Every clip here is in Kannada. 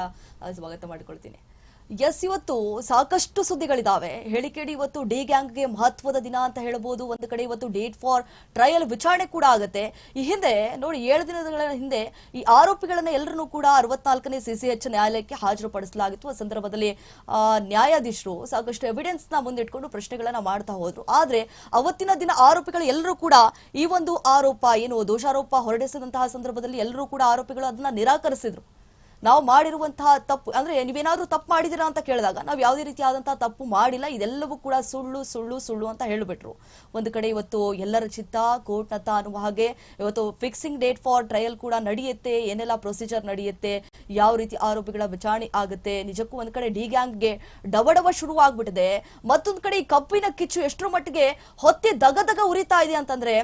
ಸ್ವಾಗತ ಮಾಡಿಕೊಳ್ತೀನಿ. ಎಸ್, ಇವತ್ತು ಸಾಕಷ್ಟು ಸುದ್ದಿಗಳಿದಾವೆ. ಹೇಳಿಕೆಡಿ ಇವತ್ತು ಡಿ ಗ್ಯಾಂಗ್ಗೆ ಮಹತ್ವದ ದಿನ ಅಂತ ಹೇಳ್ಬೋದು. ಒಂದು ಕಡೆ ಇವತ್ತು ಡೇಟ್ ಫಾರ್ ಟ್ರಯಲ್ ವಿಚಾರಣೆ ಕೂಡ ಆಗುತ್ತೆ. ಈ ಹಿಂದೆ, ನೋಡಿ, ಏಳು ದಿನಗಳ ಹಿಂದೆ ಈ ಆರೋಪಿಗಳನ್ನ ಎಲ್ಲರನ್ನೂ ಕೂಡ ಅರವತ್ನಾಲ್ಕನೇ ಸಿಸಿಎಚ್ ನ್ಯಾಯಾಲಯಕ್ಕೆ ಹಾಜರುಪಡಿಸಲಾಗಿತ್ತು. ಆ ಸಂದರ್ಭದಲ್ಲಿ ನ್ಯಾಯಾಧೀಶರು ಸಾಕಷ್ಟು ಎವಿಡೆನ್ಸ್ನ ಮುಂದಿಟ್ಕೊಂಡು ಪ್ರಶ್ನೆಗಳನ್ನ ಮಾಡ್ತಾ ಹೋದ್ರು. ಆದ್ರೆ, ಅವತ್ತಿನ ದಿನ ಆರೋಪಿಗಳು ಎಲ್ಲರೂ ಕೂಡ ಈ ಒಂದು ಆರೋಪ ಏನು ದೋಷಾರೋಪ ಹೊರಡಿಸಿದಂತಹ ಸಂದರ್ಭದಲ್ಲಿ ಎಲ್ಲರೂ ಕೂಡ ಆರೋಪಿಗಳು ಅದನ್ನ ನಿರಾಕರಿಸಿದ್ರು. ನಾವು ಮಾಡಿರುವಂತಹ ತಪ್ಪು, ಅಂದ್ರೆ ನೀವೇನಾದ್ರೂ ತಪ್ಪು ಮಾಡಿದಿರಾ ಅಂತ ಕೇಳಿದಾಗ, ನಾವು ಯಾವುದೇ ರೀತಿಯಾದಂತಹ ತಪ್ಪು ಮಾಡಿಲ್ಲ, ಇದೆಲ್ಲವೂ ಕೂಡ ಸುಳ್ಳು ಸುಳ್ಳು ಸುಳ್ಳು ಅಂತ ಹೇಳಿಬಿಟ್ರು. ಒಂದು ಕಡೆ ಇವತ್ತು ಎಲ್ಲರ ಚಿತ್ತ ಕೋರ್ಟ್ ನತ್ತ ಅನ್ನುವ ಹಾಗೆ, ಇವತ್ತು ಫಿಕ್ಸಿಂಗ್ ಡೇಟ್ ಫಾರ್ ಟ್ರಯಲ್ ಕೂಡ ನಡೆಯುತ್ತೆ, ಏನೆಲ್ಲ ಪ್ರೊಸೀಜರ್ ನಡೆಯುತ್ತೆ, ಯಾವ ರೀತಿ ಆರೋಪಿಗಳ ವಿಚಾರಣೆ ಆಗುತ್ತೆ, ನಿಜಕ್ಕೂ ಒಂದು ಕಡೆ ಡಿ ಗ್ಯಾಂಗ್ಗೆ ಡವಡವ ಶುರು ಆಗ್ಬಿಟ್ಟಿದೆ, ಮತ್ತೊಂದು ಕಡೆ ಈ ಕಬ್ಬಿನ ಕಿಚ್ಚು ಎಷ್ಟರ ಮಟ್ಟಿಗೆ ಹೊತ್ತಿ ದಗದಗ ಉರಿತಾ ಇದೆ ಅಂತಂದ್ರೆ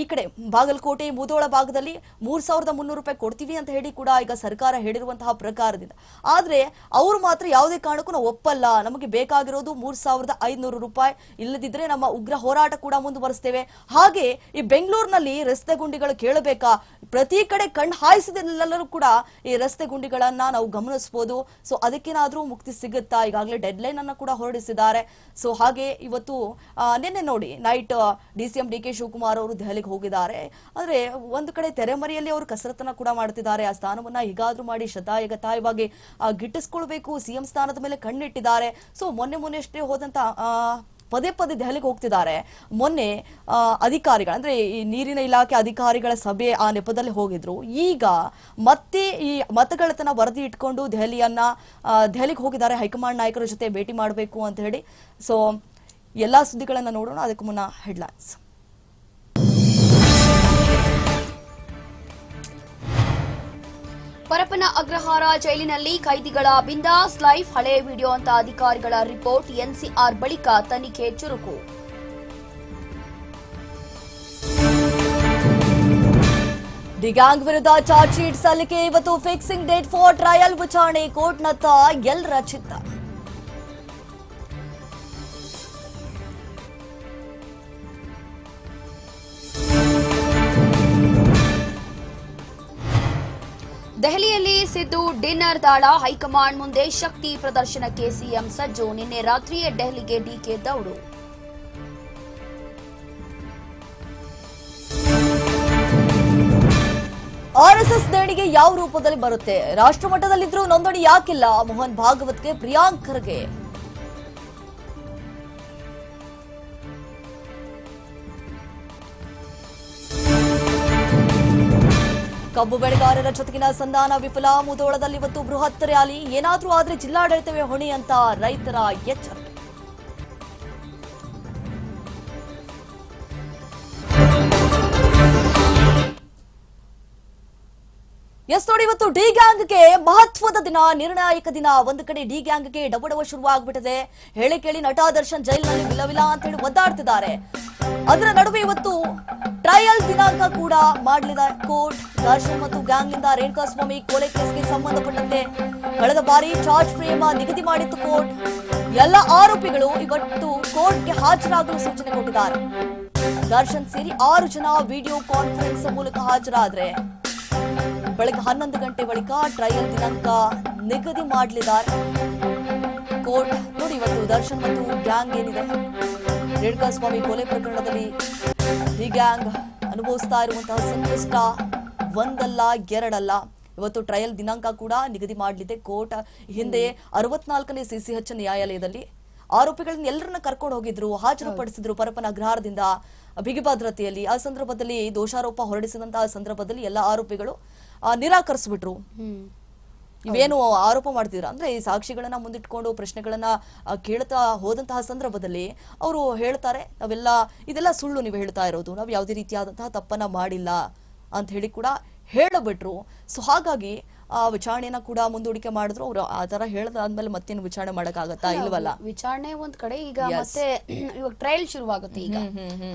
ಈ ಕಡೆ ಬಾಗಲಕೋಟೆ, ಮುದೋಳ ಭಾಗದಲ್ಲಿ ಮೂರ್ ಸಾವಿರದ ಮುನ್ನೂರು ರೂಪಾಯಿ ಕೊಡ್ತೀವಿ ಅಂತ ಹೇಳಿ ಕೂಡ ಈಗ ಸರ್ಕಾರ ಹೇಳಿರುವಂತಹ ಪ್ರಕಾರದಿಂದ. ಆದ್ರೆ ಅವರು ಮಾತ್ರ ಯಾವುದೇ ಕಾರಣಕ್ಕೂ ನಾವು ಒಪ್ಪಲ್ಲ. ನಮಗೆ ಬೇಕಾಗಿರೋದು ಮೂರ್ ಸಾವಿರದ ಐದ್ನೂರು ರೂಪಾಯಿ. ಇಲ್ಲದಿದ್ರೆ ನಮ್ಮ ಉಗ್ರ ಹೋರಾಟ ಕೂಡ ಮುಂದುವರಿಸ್ತೇವೆ. ಹಾಗೆ ಈ ಬೆಂಗಳೂರಿನಲ್ಲಿ ರಸ್ತೆ ಗುಂಡಿಗಳು ಕೇಳಬೇಕಾ? ಪ್ರತಿ ಕಡೆ ಕಣ್ಣು ಹಾಯಿಸಿದೆಲ್ಲರೂ ಕೂಡ ಈ ರಸ್ತೆ ಗುಂಡಿಗಳನ್ನ ನಾವು ಗಮನಿಸಬಹುದು ಸೊ ಅದಕ್ಕೇನಾದ್ರೂ ಮುಕ್ತಿ ಸಿಗುತ್ತಾ? ಈಗಾಗಲೇ ಡೆಡ್ ಲೈನ್ ಅನ್ನ ಕೂಡ ಹೊರಡಿಸಿದ್ದಾರೆ. ಸೊ ಹಾಗೆ ಇವತ್ತು ನಿನ್ನೆ ನೋಡಿ night D C M D K Shivakumar ಅವರು ದೆಹಲಿಗೆ ಹೋಗಿದ್ದಾರೆ. ಆದರೆ ಒಂದು ಕಡೆ ತೆರೆಮರೆಯಲ್ಲಿ ಅವರು ಕಸರತ್ತನ್ನ ಕೂಡ ಮಾಡ್ತಿದ್ದಾರೆ. ಆ ಸ್ಥಾನವನ್ನ ಹೀಗಾದ್ರೂ ಮಾಡಿ ಶತಾಯಗತಾಯವಾಗಿ ಗಿಟ್ಟಿಸ್ಕೊಳ್ಬೇಕು. ಸಿಎಂ ಸ್ಥಾನದ ಮೇಲೆ ಕಣ್ಣಿಟ್ಟಿದ್ದಾರೆ. ಸೊ ಮೊನ್ನೆ ಮೊನ್ನೆ ಅಷ್ಟೇ ಹೋದಂತ ಪದೇ ಪದೇ ದೆಹಲಿಗೆ ಹೋಗ್ತಿದ್ದಾರೆ. ಮೊನ್ನೆ ಅಧಿಕಾರಿಗಳು, ಅಂದ್ರೆ ಈ ನೀರಿನ ಇಲಾಖೆ ಅಧಿಕಾರಿಗಳ ಸಭೆ ಆ ನೆಪದಲ್ಲಿ ಹೋಗಿದ್ರು. ಈಗ ಮತ್ತೆ ಈ ಮತಗಳತನ ವರದಿ ಇಟ್ಕೊಂಡು ದೆಹಲಿಯನ್ನ ದೆಹಲಿಗೆ ಹೋಗಿದ್ದಾರೆ. ಹೈಕಮಾಂಡ್ ನಾಯಕರ ಜೊತೆ ಭೇಟಿ ಮಾಡಬೇಕು ಅಂತ ಹೇಳಿ. ಸೊ ಎಲ್ಲಾ ಸುದ್ದಿಗಳನ್ನ ನೋಡೋಣ. ಅದಕ್ಕೂ ಮುನ್ನ ಹೆಡ್ಲೈನ್ಸ್ ಪರಪನ ಅಗ್ರಹಾರ ಜೈಲಿನಲ್ಲಿ ಕೈದಿಗಳ ಬಿಂದಾಸ್ ಲೈಫ್ ಹಳೆ ವಿಡಿಯೋ ಅಂತ ಅಧಿಕಾರಿಗಳ ರಿಪೋರ್ಟ್ ಎನ್ಸಿಆರ್ ಬಳಿಕ ತನಿಖೆ ಚುರುಕು. ಡಿಗ್ಯಾಂಗ್ ವಿರುದ್ಧ ಚಾರ್ಜ್ ಶೀಟ್ ಸಲ್ಲಿಕೆ, ಇವತ್ತು ಫಿಕ್ಸಿಂಗ್ ಡೇಟ್ ಫಾರ್ ಟ್ರಯಲ್ ವಿಚಾರಣೆ, ಕೋರ್ಟ್ನತ್ತ ಎಲ್ಲರ ಚಿತ್ತ. ದೆಹಲಿಯಲ್ಲಿ ಸಿದ್ದು ಡಿನ್ನರ್ ದಾಳ ಹೈಕಮಾಂಡ್ ಮುಂದೆ ಶಕ್ತಿ ಪ್ರದರ್ಶನಕ್ಕೆ ಸಿಎಂ ಸಜ್ಜು ನಿನ್ನೆ ರಾತ್ರಿಯೇ ದೆಹಲಿಗೆ ಡಿಕೆ ದೌಡು. ಆರ್ಎಸ್ಎಸ್ ದೇಣಿಗೆ ಯಾವ ರೂಪದಲ್ಲಿ ಬರುತ್ತೆ? ರಾಷ್ಟ್ರಮಟ್ಟದಲ್ಲಿದ್ದರೂ ನೋಂದಣಿ ಯಾಕಿಲ್ಲ? ಮೋಹನ್ ಭಾಗವತ್ಗೆ ಪ್ರಿಯಾಂಕ್ ಕಬ್ಬು ಬೆಳೆಗಾರರ ಜೊತೆಗಿನ ಸಂಧಾನ ವಿಫಲ. ಮುದೋಳದಲ್ಲಿ ಇವತ್ತು ಬೃಹತ್ ರ್ಯಾಲಿ. ಏನಾದರೂ ಆದರೆ ಜಿಲ್ಲಾಡಳಿತವೇ ಹೊಣೆ ಅಂತ ರೈತರ ಎಚ್ಚರಿಕೆ ಎಸ್ ನೋಡಿ, ಇವತ್ತು ಡಿ ಗ್ಯಾಂಗ್ಗೆ ಮಹತ್ವದ ದಿನ, ನಿರ್ಣಾಯಕ ದಿನ. ಒಂದು ಕಡೆ ಡಿ ಗ್ಯಾಂಗ್ಗೆ ಡಬಡವ ಶುರು ಆಗ್ಬಿಟ್ಟಿದೆ ಹೇಳಿ ಕೇಳಿ ನಟ ದರ್ಶನ್ ಜೈಲಿನಲ್ಲಿ ಅಂತ ಹೇಳಿ ಒದ್ದಾಡ್ತಿದ್ದಾರೆ. ಅದರ ನಡುವೆ ಇವತ್ತು ಟ್ರಯಲ್ ದಿನಾಂಕ ಕೂಡ ಮಾಡಲಿದೆ. ಕೋರ್ಟ್ ದರ್ಶನ್ ಮತ್ತು ಗ್ಯಾಂಗ್ನಿಂದ ರೇಣುಕಾಸ್ವಾಮಿ ಕೊಲೆ ಕೇಸ್ಗೆ ಸಂಬಂಧಪಟ್ಟಂತೆ ಕಳೆದ ಬಾರಿ ಚಾರ್ಜ್ ಫ್ರೇಮ್ ನಿಗದಿ ಮಾಡಿತ್ತು ಕೋರ್ಟ್. ಎಲ್ಲ ಆರೋಪಿಗಳು ಇವತ್ತು ಕೋರ್ಟ್ಗೆ ಹಾಜರಾಗಲು ಸೂಚನೆ ಕೊಟ್ಟಿದ್ದಾರೆ ದರ್ಶನ್ ಸೇರಿ ಆರು ಜನ ವಿಡಿಯೋ ಕಾನ್ಫರೆನ್ಸ್ ಮೂಲಕ ಹಾಜರಾದ್ರೆ ಬೆಳಗ್ಗೆ ಹನ್ನೊಂದು ಗಂಟೆ ಬಳಿಕ ಟ್ರಯಲ್ ದಿನಾಂಕ ನಿಗದಿ ಮಾಡಲಿದ್ದಾರೆ. ಕೋರ್ಟ್ ನೋಡಿ ಇವತ್ತು ದರ್ಶನ್ ಮತ್ತು ಗ್ಯಾಂಗ್ ಏನಿದೆ. ರೇಣುಕಾಸ್ವಾಮಿ ಕೊಲೆ ಪ್ರಕರಣದಲ್ಲಿ ಈ ಗ್ಯಾಂಗ್ ಅನುಭವಿಸ್ತಾ ಇರುವಂತಹ ಸಂಕಷ್ಟ ಒಂದಲ್ಲ ಎರಡಲ್ಲ. ಇವತ್ತು ಟ್ರಯಲ್ ದಿನಾಂಕ ಕೂಡ ನಿಗದಿ ಮಾಡಲಿದೆ. ಕೋರ್ಟ್ ಹಿಂದೆ ಅರವತ್ನಾಲ್ಕನೇ ಸಿಸಿಎಚ್ ನ್ಯಾಯಾಲಯದಲ್ಲಿ ಆರೋಪಿಗಳನ್ನ ಎಲ್ಲರನ್ನ ಕರ್ಕೊಂಡು ಹೋಗಿದ್ರು, ಹಾಜರುಪಡಿಸಿದ್ರು ಪರಪನ ಅಗ್ರಹಾರದಿಂದ ಬಿಗಿ ಭದ್ರತೆಯಲ್ಲಿ. ಆ ಸಂದರ್ಭದಲ್ಲಿ ದೋಷಾರೋಪ ಹೊರಡಿಸಿದಂತಹ ಸಂದರ್ಭದಲ್ಲಿ ಎಲ್ಲ ಆರೋಪಿಗಳು ನಿರಾಕರಿಸ್ಬಿಟ್ರು. ಇವೇನು ಆರೋಪ ಮಾಡ್ತಿದ್ರ ಅಂದ್ರೆ ಈ ಸಾಕ್ಷಿಗಳನ್ನ ಮುಂದಿಟ್ಕೊಂಡು ಪ್ರಶ್ನೆಗಳನ್ನ ಕೇಳ್ತಾ ಹೋದಂತಹ ಸಂದರ್ಭದಲ್ಲಿ ಅವರು ಹೇಳ್ತಾರೆ, ನಾವೆಲ್ಲ, ಇದೆಲ್ಲ ಸುಳ್ಳು ನೀವು ಹೇಳ್ತಾ ಇರೋದು. ನಾವು ಯಾವುದೇ ರೀತಿಯಾದಂತಹ ತಪ್ಪನ್ನ ಮಾಡಿಲ್ಲ. ಅಂತ ಹೇಳಿ ಕೂಡ ಹೇಳಬಿಟ್ರು. ಸೊ ಹಾಗಾಗಿ ಆ ವಿಚಾರಣೆಯನ್ನ ಕೂಡ ಮುಂದೂಡಿಕೆ ಮಾಡಿದ್ರು. ಅವ್ರು ಆ ತರ ಹೇಳ್ದಾದ್ಮೇಲೆ ಮತ್ತೇನು ವಿಚಾರಣೆ ಮಾಡಕ್ಕಾಗತ್ತಾ ಇಲ್ವಲ್ಲ? ವಿಚಾರಣೆ ಒಂದ್ ಕಡೆ ಈಗ ಮತ್ತೆ ಇವಾಗ ಟ್ರಯಲ್ ಶುರುವಾಗುತ್ತೆ ಈಗ.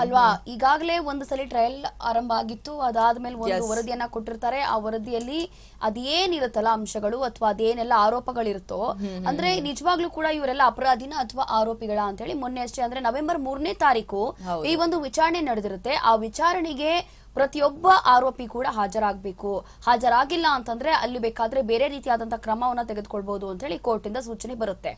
ಅಲ್ವಾ? ಈಗಾಗಲೇ ಒಂದು ಸಲ ಟ್ರಯಲ್ ಆರಂಭ ಆಗಿತ್ತು. ಅದಾದ್ಮೇಲೆ ಒಂದು ವರದಿಯನ್ನ ಕೊಟ್ಟಿರ್ತಾರೆ. ಆ ವರದಿಯಲ್ಲಿ ಅದೇನಿರುತ್ತಲ್ಲ ಅಂಶಗಳು ಅಥವಾ ಅದೇನೆಲ್ಲ ಆರೋಪಗಳಿರುತ್ತೋ ಅಂದ್ರೆ ನಿಜವಾಗ್ಲೂ ಕೂಡ ಇವರೆಲ್ಲ ಅಪರಾಧಿನ ಅಥವಾ ಆರೋಪಿಗಳ ಅಂತ ಹೇಳಿ ಮೊನ್ನೆ ಅಷ್ಟೇ ಅಂದ್ರೆ ನವೆಂಬರ್ ಮೂರನೇ ತಾರೀಕು ಈ ಒಂದು ವಿಚಾರಣೆ ನಡೆದಿರುತ್ತೆ. ಆ ವಿಚಾರಣೆಗೆ ಪ್ರತಿಯೊಬ್ಬ ಆರೋಪಿ ಕೂಡ ಹಾಜರಾಗಬೇಕು. ಹಾಜರಾಗಿಲ್ಲ ಅಂತಂದ್ರೆ ಅಲ್ಲಿ ಬೇಕಾದ್ರೆ ಬೇರೆ ರೀತಿಯಾದಂತಹ ಕ್ರಮವನ್ನ ತೆಗೆದುಕೊಳ್ಬಹುದು ಅಂತ ಹೇಳಿ ಕೋರ್ಟ್ ಇಂದ ಸೂಚನೆ ಬರುತ್ತೆ.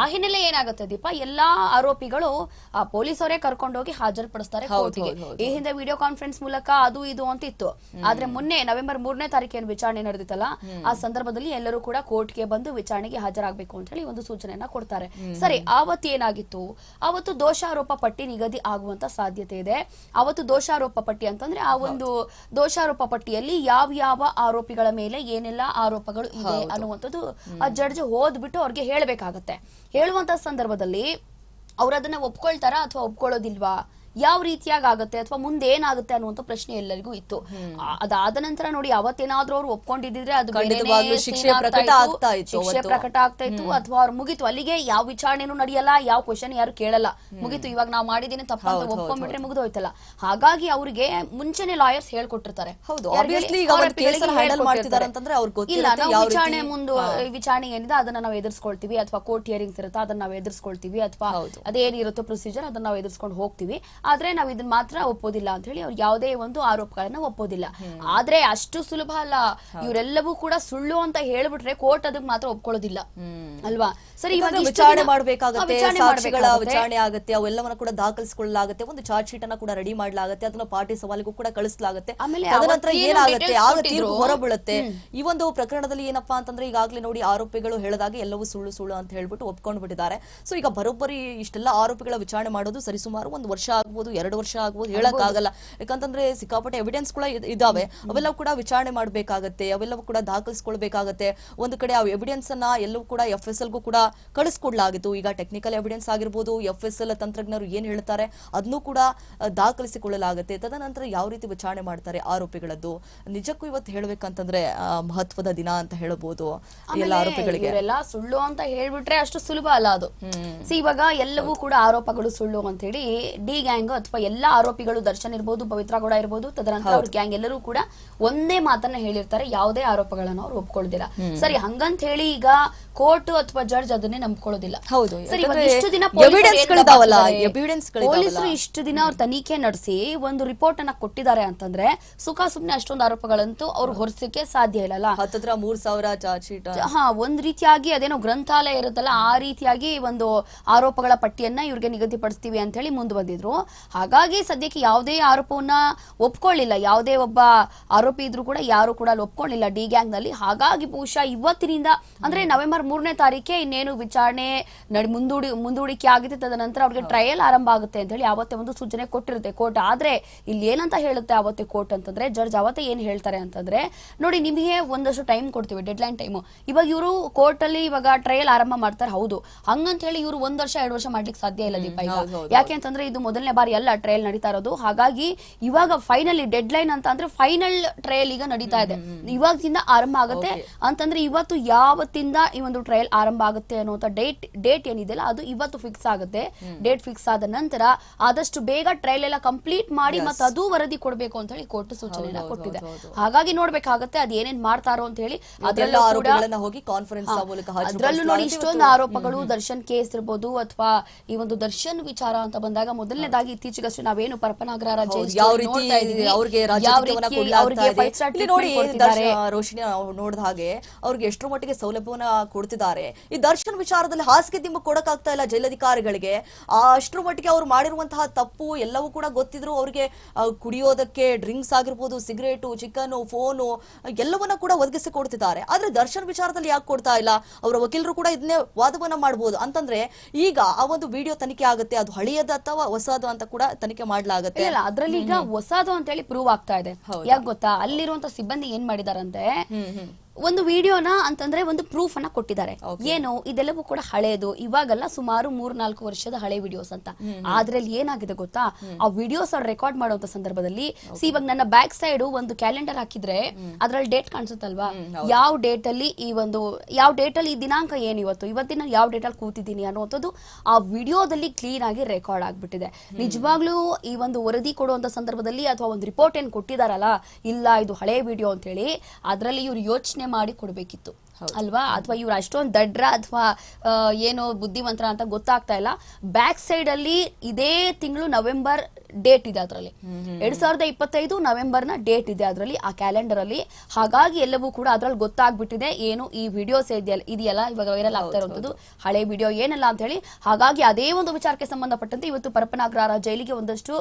ಆ ಹಿನ್ನೆಲೆ ಏನಾಗುತ್ತೆ ದೀಪ? ಎಲ್ಲಾ ಆರೋಪಿಗಳು ಆ ಪೊಲೀಸರೇ ಕರ್ಕೊಂಡೋಗಿ ಹಾಜರುಪಡಿಸ್ತಾರೆ ಕೋರ್ಟ್ಗೆ. ಈ ಹಿಂದೆ ವಿಡಿಯೋ ಕಾನ್ಫರೆನ್ಸ್ ಮೂಲಕ ಅದು ಇದು ಅಂತ ಇತ್ತು ಆದ್ರೆ ಮೊನ್ನೆ ನವೆಂಬರ್ ಮೂರನೇ ತಾರೀಕಿನ ವಿಚಾರಣೆ ನಡೆದಿತ್ತಲ್ಲ ಆ ಸಂದರ್ಭದಲ್ಲಿ ಎಲ್ಲರೂ ಕೂಡ ಕೋರ್ಟ್ಗೆ ಬಂದು ವಿಚಾರಣೆಗೆ ಹಾಜರಾಗಬೇಕು ಅಂತ ಹೇಳಿ ಒಂದು ಸೂಚನೆಯನ್ನ ಕೊಡ್ತಾರೆ. ಸರಿ ಆವತ್ತು ಏನಾಗಿತ್ತು? ಅವತ್ತು ದೋಷಾರೋಪ ಪಟ್ಟಿ ನಿಗದಿ ಆಗುವಂತ ಸಾಧ್ಯತೆ ಇದೆ. ಅವತ್ತು ದೋಷಾರೋಪ ಪಟ್ಟಿ ಅಂತಂದ್ರೆ ಆ ಒಂದು ದೋಷಾರೋಪ ಪಟ್ಟಿಯಲ್ಲಿ ಯಾವ ಯಾವ ಆರೋಪಿಗಳ ಮೇಲೆ ಏನೆಲ್ಲ ಆರೋಪಗಳು ಇದೆ ಅನ್ನುವಂಥದ್ದು ಆ ಜಡ್ಜ್ ಓದ್ಬಿಟ್ಟು ಅವ್ರಿಗೆ ಹೇಳ್ಬೇಕಾಗತ್ತೆ. ಹೇಳುವಂತ ಸಂದರ್ಭದಲ್ಲಿ ಅವ್ರು ಅದನ್ನ ಒಪ್ಕೊಳ್ತಾರಾ ಅಥವಾ ಒಪ್ಕೊಳ್ಳೋದಿಲ್ವಾ? ಯಾವ ರೀತಿಯಾಗಿ ಆಗುತ್ತೆ ಅಥವಾ ಮುಂದೆ ಏನಾಗುತ್ತೆ ಅನ್ನುವಂತ ಪ್ರಶ್ನೆ ಎಲ್ಲರಿಗೂ ಇತ್ತು. ಅದಾದ ನಂತರ ನೋಡಿ ಅವತ್ತೇನಾದ್ರೂ ಅವ್ರು ಒಪ್ಕೊಂಡಿದ್ರೆ ಅದು ಶಿಕ್ಷೆ ಪ್ರಕಟ. ಆಗ್ತಾ ಇತ್ತು ಅಥವಾ ಅವ್ರು ಮುಗಿತು. ಅಲ್ಲಿಗೆ ಯಾವ ವಿಚಾರಣೆನೂ ನಡೆಯಲ್ಲ ಯಾವ ಕ್ವಶನ್ ಯಾರು ಕೇಳಲ್ಲ. ಮುಗಿತು. ಇವಾಗ ನಾವು ಮಾಡಿದೀನಿ ತಪ್ಪಂತ ಒಪ್ಕೊಂಡ್ಬಿಟ್ರೆ ಮುಗಿದು ಹೋಯ್ತಲ್ಲ ಮುಗಿದೋಯ್ತಲ್ಲ. ಹಾಗಾಗಿ ಅವರಿಗೆ ಮುಂಚೆನೆ ಲಾಯರ್ಸ್ ಹೇಳ್ಕೊಟ್ಟಿರ್ತಾರೆ. ಇಲ್ಲ ನಾವು ವಿಚಾರಣೆ ಮುಂದೆ ವಿಚಾರಣೆ ಏನಿದೆ ಅದನ್ನ ನಾವು ಎದುರಿಸ್ಕೊಳ್ತೀವಿ ಅಥವಾ ಕೋರ್ಟ್ ಹಿಯರಿಂಗ್ಸ್ ಇರುತ್ತೆ ಅದನ್ನ ನಾವು ಎದುರಿಸ್ಕೊಳ್ತೀವಿ ಅಥವಾ. ಅದೇನಿರುತ್ತೋ ಪ್ರೊಸೀಜರ್ ಅದನ್ನ ನಾವು ಎದುರಿಸ್ಕೊಂಡು ಹೋಗ್ತೀವಿ. ಆದ್ರೆ ನಾವು ಇದನ್ನ ಮಾತ್ರ ಒಪ್ಪೋದಿಲ್ಲ ಅಂತ ಹೇಳಿ ಅವ್ರು ಯಾವುದೇ ಒಂದು ಆರೋಪಗಳನ್ನ ಒಪ್ಪೋದಿಲ್ಲ. ಆದ್ರೆ ಅಷ್ಟು ಸುಲಭ ಅಲ್ಲ. ಇವರೆಲ್ಲವೂ ಕೂಡ ಸುಳ್ಳು ಅಂತ ಹೇಳ್ಬಿಟ್ರೆ ಕೋರ್ಟ್ ಅದಕ್ಕೆ ಮಾತ್ರ ಒಪ್ಕೊಳ್ಳೋದಿಲ್ಲ. ಅಲ್ವಾ? ಸರಿ ಇವಾಗ ವಿಚಾರಣೆ ಮಾಡಬೇಕಾಗುತ್ತೆ ಸಾಕ್ಷಿಗಳ ವಿಚಾರಣೆ ಆಗುತ್ತೆ ಅವೆಲ್ಲವನ್ನ ಕೂಡ ದಾಖಲಿಸಿಕೊಳ್ಳಲಾಗುತ್ತೆ ಒಂದು ಚಾರ್ಜ್ ಶೀಟ್ ಅನ್ನ ಕೂಡ ರೆಡಿ ಮಾಡಲಾಗುತ್ತೆ ಅದನ್ನ ಪಾರ್ಟಿ ಸವಾಲಿಗೂ ಕೂಡ ಕಳಿಸಲಾಗುತ್ತೆ. ಆಮೇಲೆ ತದನಂತರ ಏನಾಗುತ್ತೆ ಆಗ? ತೀರ್ಪು ಹೊರಬೀಳುತ್ತೆ. ಈ ಒಂದು ಪ್ರಕರಣದಲ್ಲಿ ಏನಪ್ಪಾ ಅಂತಂದ್ರೆ ಈಗಾಗಲೇ ನೋಡಿ ಆರೋಪಿಗಳು ಹೇಳದಾಗೆ ಎಲ್ಲವೂ ಸುಳ್ಳು ಸುಳ್ಳು ಅಂತ ಹೇಳ್ಬಿಟ್ಟು ಒಪ್ಕೊಂಡ್ಬಿಟ್ಟಿದ್ದಾರೆ. ಸೊ ಈಗ ಬರೋಬ್ಬರಿ ಇಷ್ಟೆಲ್ಲ ಆರೋಪಿಗಳ ವಿಚಾರಣೆ ಮಾಡೋದು ಸರಿಸುಮಾರು ಒಂದು ವರ್ಷ ಆಗ್ಬೋದು ಎರಡು ವರ್ಷ ಆಗ್ಬೋದು. ಹೇಳಕ್ ಆಗಲ್ಲ ಯಾಕಂತಂದ್ರೆ ಸಿಕ್ಕಾಪಟ್ಟೆ ಎವಿಡೆನ್ಸ್ ಕೂಡ ಇದಾವೆ. ಅವೆಲ್ಲವೂ ಕೂಡ ವಿಚಾರಣೆ ಮಾಡಬೇಕಾಗತ್ತೆ ಅವೆಲ್ಲವೂ ಕೂಡ ದಾಖಲಿಸ್ಕೊಳ್ಬೇಕಾಗತ್ತೆ. ಒಂದು ಕಡೆ ಆ ಎವಿಡೆನ್ಸ್ ಅನ್ನ ಎಲ್ಲವೂ ಕೂಡ ಎಫ್ ಎಸ್ ಎಲ್ಗೂ ಕೂಡ ಕಳಿಸ್ಕೊಡ್ಲಾಗಿತ್ತು. ಈಗ ಟೆಕ್ನಿಕಲ್ ಎವಿಡೆನ್ಸ್ ಆಗಿರ್ಬೋದು ಎಫ್ ಎಸ್ ಎಲ್ ತಂತ್ರಜ್ಞರು ಏನ್ ಹೇಳ್ತಾರೆ ಅದನ್ನು ಕೂಡ ದಾಖಲಿಸಿಕೊಳ್ಳಲಾಗುತ್ತೆ. ತದನಂತರ ಯಾವ ರೀತಿ ವಿಚಾರಣೆ ಮಾಡ್ತಾರೆ ಆರೋಪಿಗಳದ್ದು. ನಿಜಕ್ಕೂ ಇವತ್ತು ಹೇಳ್ಬೇಕಂತಂದ್ರೆ ಮಹತ್ವದ ದಿನ ಅಂತ ಹೇಳಬಹುದು ಎಲ್ಲ ಆರೋಪಿಗಳಿಗೆ. ಎಲ್ಲ ಸುಳ್ಳು ಅಂತ ಹೇಳ್ಬಿಟ್ರೆ ಅಷ್ಟು ಸುಲಭ ಅಲ್ಲ ಅದು. ಸಿ ಇವಾಗ ಎಲ್ಲವೂ ಕೂಡ ಆರೋಪಗಳು ಸುಳ್ಳು ಅಂತ ಹೇಳಿ ಡಿ ಗ್ಯಾಂಗ್ ಅಥವಾ ಎಲ್ಲಾ ಆರೋಪಿಗಳು ದರ್ಶನ್ ಇರ್ಬೋದು ಪವಿತ್ರ ಗೌಡ ಇರ್ಬೋದು ತದನಂತರ ಅವ್ರ ಗ್ಯಾಂಗ್ ಎಲ್ಲರೂ ಕೂಡ ಒಂದೇ ಮಾತನ್ನ ಹೇಳಿರ್ತಾರೆ ಯಾವುದೇ ಆರೋಪಗಳನ್ನು ಅವ್ರು ಒಪ್ಕೊಳ್ಳೋದಿಲ್ಲ. ಸರಿ ಹಂಗಂತ ಹೇಳಿ ಈಗ ಕೋರ್ಟ್ ಅಥವಾ ಜಡ್ಜ್ ಅದನ್ನೇ ನಂಬ್ಕೊಳ್ಳೋದಿಲ್ಲ. ಹೌದು, ಸರಿ ಇಷ್ಟು ದಿನ. ಪೊಲೀಸರು ಇಷ್ಟು ದಿನ ಅವ್ರ ತನಿಖೆ ನಡೆಸಿ ಒಂದು ರಿಪೋರ್ಟ್ ಅನ್ನ ಕೊಟ್ಟಿದ್ದಾರೆ ಅಂತಂದ್ರೆ ಸುಖ ಸುಮ್ನೆ ಅಷ್ಟೊಂದು ಆರೋಪಗಳಂತೂ ಅವ್ರು ಹೊರಸಕ್ಕೆ ಸಾಧ್ಯ ಇಲ್ಲಲ್ಲ. ಹತ್ತತ್ರ ಮೂರ್ ಸಾವಿರ ಚಾರ್ಜ್ ಶೀಟ್ ಹಾ ಒಂದ್ ರೀತಿಯಾಗಿ ಅದೇನೋ ಗ್ರಂಥಾಲಯ ಇರುತ್ತಲ್ಲ ಆ ರೀತಿಯಾಗಿ ಒಂದು ಆರೋಪಗಳ ಪಟ್ಟಿಯನ್ನ ಇವ್ರಿಗೆ ನಿಗದಿಪಡಿಸ್ತೀವಿ ಅಂತ ಹೇಳಿ ಮುಂದೆ ಬಂದಿದ್ರು. ಹಾಗಾಗಿ ಸದ್ಯಕ್ಕೆ ಯಾವುದೇ ಆರೋಪವನ್ನ ಒಪ್ಕೊಳ್ಳಿಲ್ಲ. ಯಾವುದೇ ಒಬ್ಬ ಆರೋಪಿ ಇದ್ರು ಕೂಡ ಯಾರು ಕೂಡ ಅಲ್ಲಿ ಒಪ್ಕೊಳ್ಳಿಲ್ಲ ಡಿ ಗ್ಯಾಂಗ್ನಲ್ಲಿ ಹಾಗಾಗಿ ಬಹುಶಃ ಇವತ್ತಿನಿಂದ ಅಂದ್ರೆ ನವೆಂಬರ್ ಮೂರನೇ ತಾರೀಕೆ ಇನ್ನೇನು ವಿಚಾರಣೆ ಮುಂದೂಡಿ ಮುಂದೂಡಿಕೆ ಆಗಿದೆ ತದನಂತರ ಅವ್ರಿಗೆ ಟ್ರಯಲ್ ಆರಂಭ ಆಗುತ್ತೆ ಅಂತ ಹೇಳಿ ಅವತ್ತೇ ಒಂದು ಸೂಚನೆ ಕೊಟ್ಟಿರುತ್ತೆ ಕೋರ್ಟ್. ಆದ್ರೆ ಇಲ್ಲಿ ಏನಂತ ಹೇಳುತ್ತೆ ಅವತ್ತೇ ಕೋರ್ಟ್ ಅಂತಂದ್ರೆ ಜಡ್ಜ್ ಅವತ್ತೇ ಏನ್ ಹೇಳ್ತಾರೆ ಅಂತಂದ್ರೆ ನೋಡಿ ನಿಮಗೆ ಒಂದಷ್ಟು ಟೈಮ್ ಕೊಡ್ತೀವಿ ಡೆಡ್ ಲೈನ್ ಟೈಮ್. ಇವಾಗ ಇವರು ಕೋರ್ಟ್ ಅಲ್ಲಿ ಇವಾಗ ಟ್ರಯಲ್ ಆರಂಭ ಮಾಡ್ತಾರೆ ಹೌದು. ಹಂಗಂತ ಹೇಳಿ ಇವರು ಒಂದ್ ವರ್ಷ ಎರಡು ವರ್ಷ ಮಾಡ್ಲಿಕ್ಕೆ ಸಾಧ್ಯ ಇಲ್ಲ ದೀಪ ಈಗ. ಯಾಕೆ ಅಂತಂದ್ರೆ ಇದು ಮೊದಲನೇ ಬಾರಿ ಅಲ್ಲ ಟ್ರಯಲ್ ನಡೀತಾ ಇರೋದು. ಹಾಗಾಗಿ ಇವಾಗ ಫೈನಲಿ ಡೆಡ್ ಲೈನ್ ಅಂತ ಅಂದ್ರೆ ಫೈನಲ್ ಟ್ರಯಲ್ ಈಗ ನಡೀತಾ ಇದೆ. ಇವಾಗಿಂದ ಆರಂಭ ಆಗುತ್ತೆ. ಅಂತಂದ್ರೆ ಇವತ್ತು ಯಾವತ್ತಿಂದ ಈ ಒಂದು ಟ್ರಯಲ್ ಆರಂಭ ಆಗುತ್ತೆ ಅನ್ನುವಂತ ಡೇಟ್ ಡೇಟ್ ಏನಿದೆಯಲ್ಲ ಅದು ಇವತ್ತು ಫಿಕ್ಸ್ ಆಗುತ್ತೆ. ಡೇಟ್ ಫಿಕ್ಸ್ ಆದ ನಂತರ ಆದಷ್ಟು ಬೇಗ ಟ್ರಯಲ್ ಎಲ್ಲ ಕಂಪ್ಲೀಟ್ ಮಾಡಿ ಮತ್ತೆ ಅದು ವರದಿ ಕೊಡಬೇಕು ಅಂತ ಹೇಳಿ ಕೋರ್ಟ್ ಸೂಚನೆ ಕೊಟ್ಟಿದೆ. ಹಾಗಾಗಿ ನೋಡ್ಬೇಕಾಗತ್ತೆ ಅದ್ ಏನೇನ್ ಮಾಡ್ತಾರೋ ಅಂತ ಹೇಳಿ ಅದೆಲ್ಲ ಅದ್ರಲ್ಲೂ ಕೂಡ ಹೋಗಿ ಕಾನ್ಫರೆನ್ಸ್ ಮೂಲಕ ಅದ್ರಲ್ಲೂ ನೋಡಿ ಇಷ್ಟೊಂದು ಆರೋಪಗಳು ದರ್ಶನ್ ಕೇಸ್ ಇರ್ಬೋದು ಅಥವಾ ಈ ಒಂದು ದರ್ಶನ್ ವಿಚಾರ ಅಂತ ಬಂದಾಗ ಮೊದಲನೇದಾಗಿ ಇತ್ತೀಚೆಗಷ್ಟೇ ನಾವೇನು ಪರಪನಾಗ್ರಹರ ಯಾವ ರೀತಿ. ಅವ್ರಿಗೆ ಇಲ್ಲಿ ನೋಡಿ ರೋಶಿನಿ ನೋಡಿದ ಹಾಗೆ ಅವ್ರಿಗೆ ಎಷ್ಟರ ಮಟ್ಟಿಗೆ ಸೌಲಭ್ಯವನ್ನ ಕೊಡ್ತಿದ್ದಾರೆ. ಈ ದರ್ಶನ್ ವಿಚಾರದಲ್ಲಿ ಹಾಸಿಗೆ ದಿಂಬು ಕೊಡಕ್ಕಾಗ್ತಾ ಇಲ್ಲ ಜೈಲಧಿಕಾರಿಗಳಿಗೆ. ಆ ಅಷ್ಟರ ಮಟ್ಟಿಗೆ ಅವ್ರು ಮಾಡಿರುವಂತಹ ತಪ್ಪು ಎಲ್ಲವೂ ಕೂಡ ಗೊತ್ತಿದ್ರು. ಅವ್ರಿಗೆ ಕುಡಿಯೋದಕ್ಕೆ ಡ್ರಿಂಕ್ಸ್ ಆಗಿರ್ಬೋದು ಸಿಗರೇಟು ಚಿಕನ್ ಫೋನು ಎಲ್ಲವನ್ನ ಕೂಡ ಒದಗಿಸಿ ಕೊಡ್ತಿದ್ದಾರೆ. ಆದ್ರೆ ದರ್ಶನ್ ವಿಚಾರದಲ್ಲಿ ಯಾಕೆ ಕೊಡ್ತಾ ಇಲ್ಲ? ಅವರ ವಕೀಲರು ಕೂಡ ಇದನ್ನೇ ವಾದವನ್ನ ಮಾಡಬಹುದು ಅಂತಂದ್ರೆ ಈಗ ಆ ಒಂದು ವಿಡಿಯೋ ತನಿಖೆ ಆಗುತ್ತೆ. ಅದು ಹಳೆಯದ ಅಥವಾ ಹೊಸದು ಅಂತ ಕೂಡ ತನಿಖೆ ಮಾಡಲಾಗುತ್ತೆ. ಇಲ್ಲ ಅದ್ರಲ್ಲಿ ಈಗ ಹೊಸದು ಅಂತ ಹೇಳಿ ಪ್ರೂವ್ ಆಗ್ತಾ ಇದೆ? ಯಾಕೆ ಗೊತ್ತಾ? ಅಲ್ಲಿರುವಂತ ಸಿಬ್ಬಂದಿ ಏನ್ ಮಾಡಿದಾರಂತೆ? ಒಂದು ವಿಡಿಯೋನ ಅಂತಂದ್ರೆ ಒಂದು ಪ್ರೂಫ್ ಅನ್ನ ಕೊಟ್ಟಿದ್ದಾರೆ ಏನು? ಇದೆಲ್ಲವೂ ಕೂಡ ಹಳೆಯದು ಇವಾಗಲ್ಲ ಸುಮಾರು ಮೂರ್ ನಾಲ್ಕು ವರ್ಷದ ಹಳೆ ವಿಡಿಯೋಸ್ ಅಂತ. ಅದ್ರಲ್ಲಿ ಏನಾಗಿದೆ ಗೊತ್ತಾ? ಆ ವಿಡಿಯೋಸ್ ಅವ್ರು ರೆಕಾರ್ಡ್ ಮಾಡುವಂತ ಸಂದರ್ಭದಲ್ಲಿ ಸಿ ಇವಾಗ ನನ್ನ ಬ್ಯಾಕ್ ಸೈಡ್ ಒಂದು ಕ್ಯಾಲೆಂಡರ್ ಹಾಕಿದ್ರೆ ಅದ್ರಲ್ಲಿ ಡೇಟ್ ಕಾಣಿಸುತ್ತಲ್ವಾ? ಯಾವ ಡೇಟ್ ಅಲ್ಲಿ ಈ ಒಂದು ಯಾವ ಡೇಟ್ ಅಲ್ಲಿ ಈ ದಿನಾಂಕ ಏನ್ ಇವತ್ತು? ಇವತ್ತಿನ ಯಾವ ಡೇಟ್ ಅಲ್ಲಿ ಕೂತಿದ್ದೀನಿ ಅನ್ನುವಂಥದ್ದು ಆ ವಿಡಿಯೋದಲ್ಲಿ ಕ್ಲೀನ್ ಆಗಿ ರೆಕಾರ್ಡ್ ಆಗ್ಬಿಟ್ಟಿದೆ. ನಿಜವಾಗ್ಲೂ ಈ ಒಂದು ವರದಿ ಕೊಡುವಂತ ಸಂದರ್ಭದಲ್ಲಿ ಅಥವಾ ಒಂದು ರಿಪೋರ್ಟ್ ಏನ್ ಕೊಟ್ಟಿದಾರಲ್ಲ ಇಲ್ಲ ಇದು ಹಳೆ ವಿಡಿಯೋ ಅಂತ ಹೇಳಿ ಅದ್ರಲ್ಲಿ ಇವ್ರು ಯೋಚನೆ ಮಾಡಿ ಕೊಡ್ಬೇಕಿತ್ತು. ಅಲ್ವಾ? ಅಥವಾ ಇವ್ರು ಅಷ್ಟೊಂದು ದಡ್ರ ಅಥವಾ ಏನೋ ಬುದ್ಧಿವಂತರ ಅಂತ ಗೊತ್ತಾಗ್ತಾ ಇಲ್ಲ. ಬ್ಯಾಕ್ ಸೈಡ್ ಅಲ್ಲಿ ಇದೇ ತಿಂಗಳು ನವೆಂಬರ್ ಡೇಟ್ ಇದೆ ಅದರಲ್ಲಿ. ಎರಡ್ ಸಾವಿರದ ಇಪ್ಪತ್ತೈದು ನವೆಂಬರ್ನ ಡೇಟ್ ಇದೆ ಅದರಲ್ಲಿ ಆ ಕ್ಯಾಲೆಂಡರ್ ಅಲ್ಲಿ ಹಾಗಾಗಿ ಎಲ್ಲವೂ ಕೂಡ ಅದ್ರಲ್ಲಿ ಗೊತ್ತಾಗ್ಬಿಟ್ಟಿದೆ ಏನು ಈ ವಿಡಿಯೋಸ್ ಇದೆಯಲ್ಲ ಇದೆಯಲ್ಲ ಇವಾಗ ವೈರಲ್ ಆಗ್ತಾ ಇರುವಂತದ್ದು ಹಳೆ ವಿಡಿಯೋ ಏನಲ್ಲ ಅಂತ ಹೇಳಿ ಹಾಗಾಗಿ ಅದೇ ಒಂದು ವಿಚಾರಕ್ಕೆ ಸಂಬಂಧಪಟ್ಟಂತೆ ಇವತ್ತು ಪರಪನಾಗ್ರಹ ಜೈಲಿಗೆ ಒಂದಷ್ಟು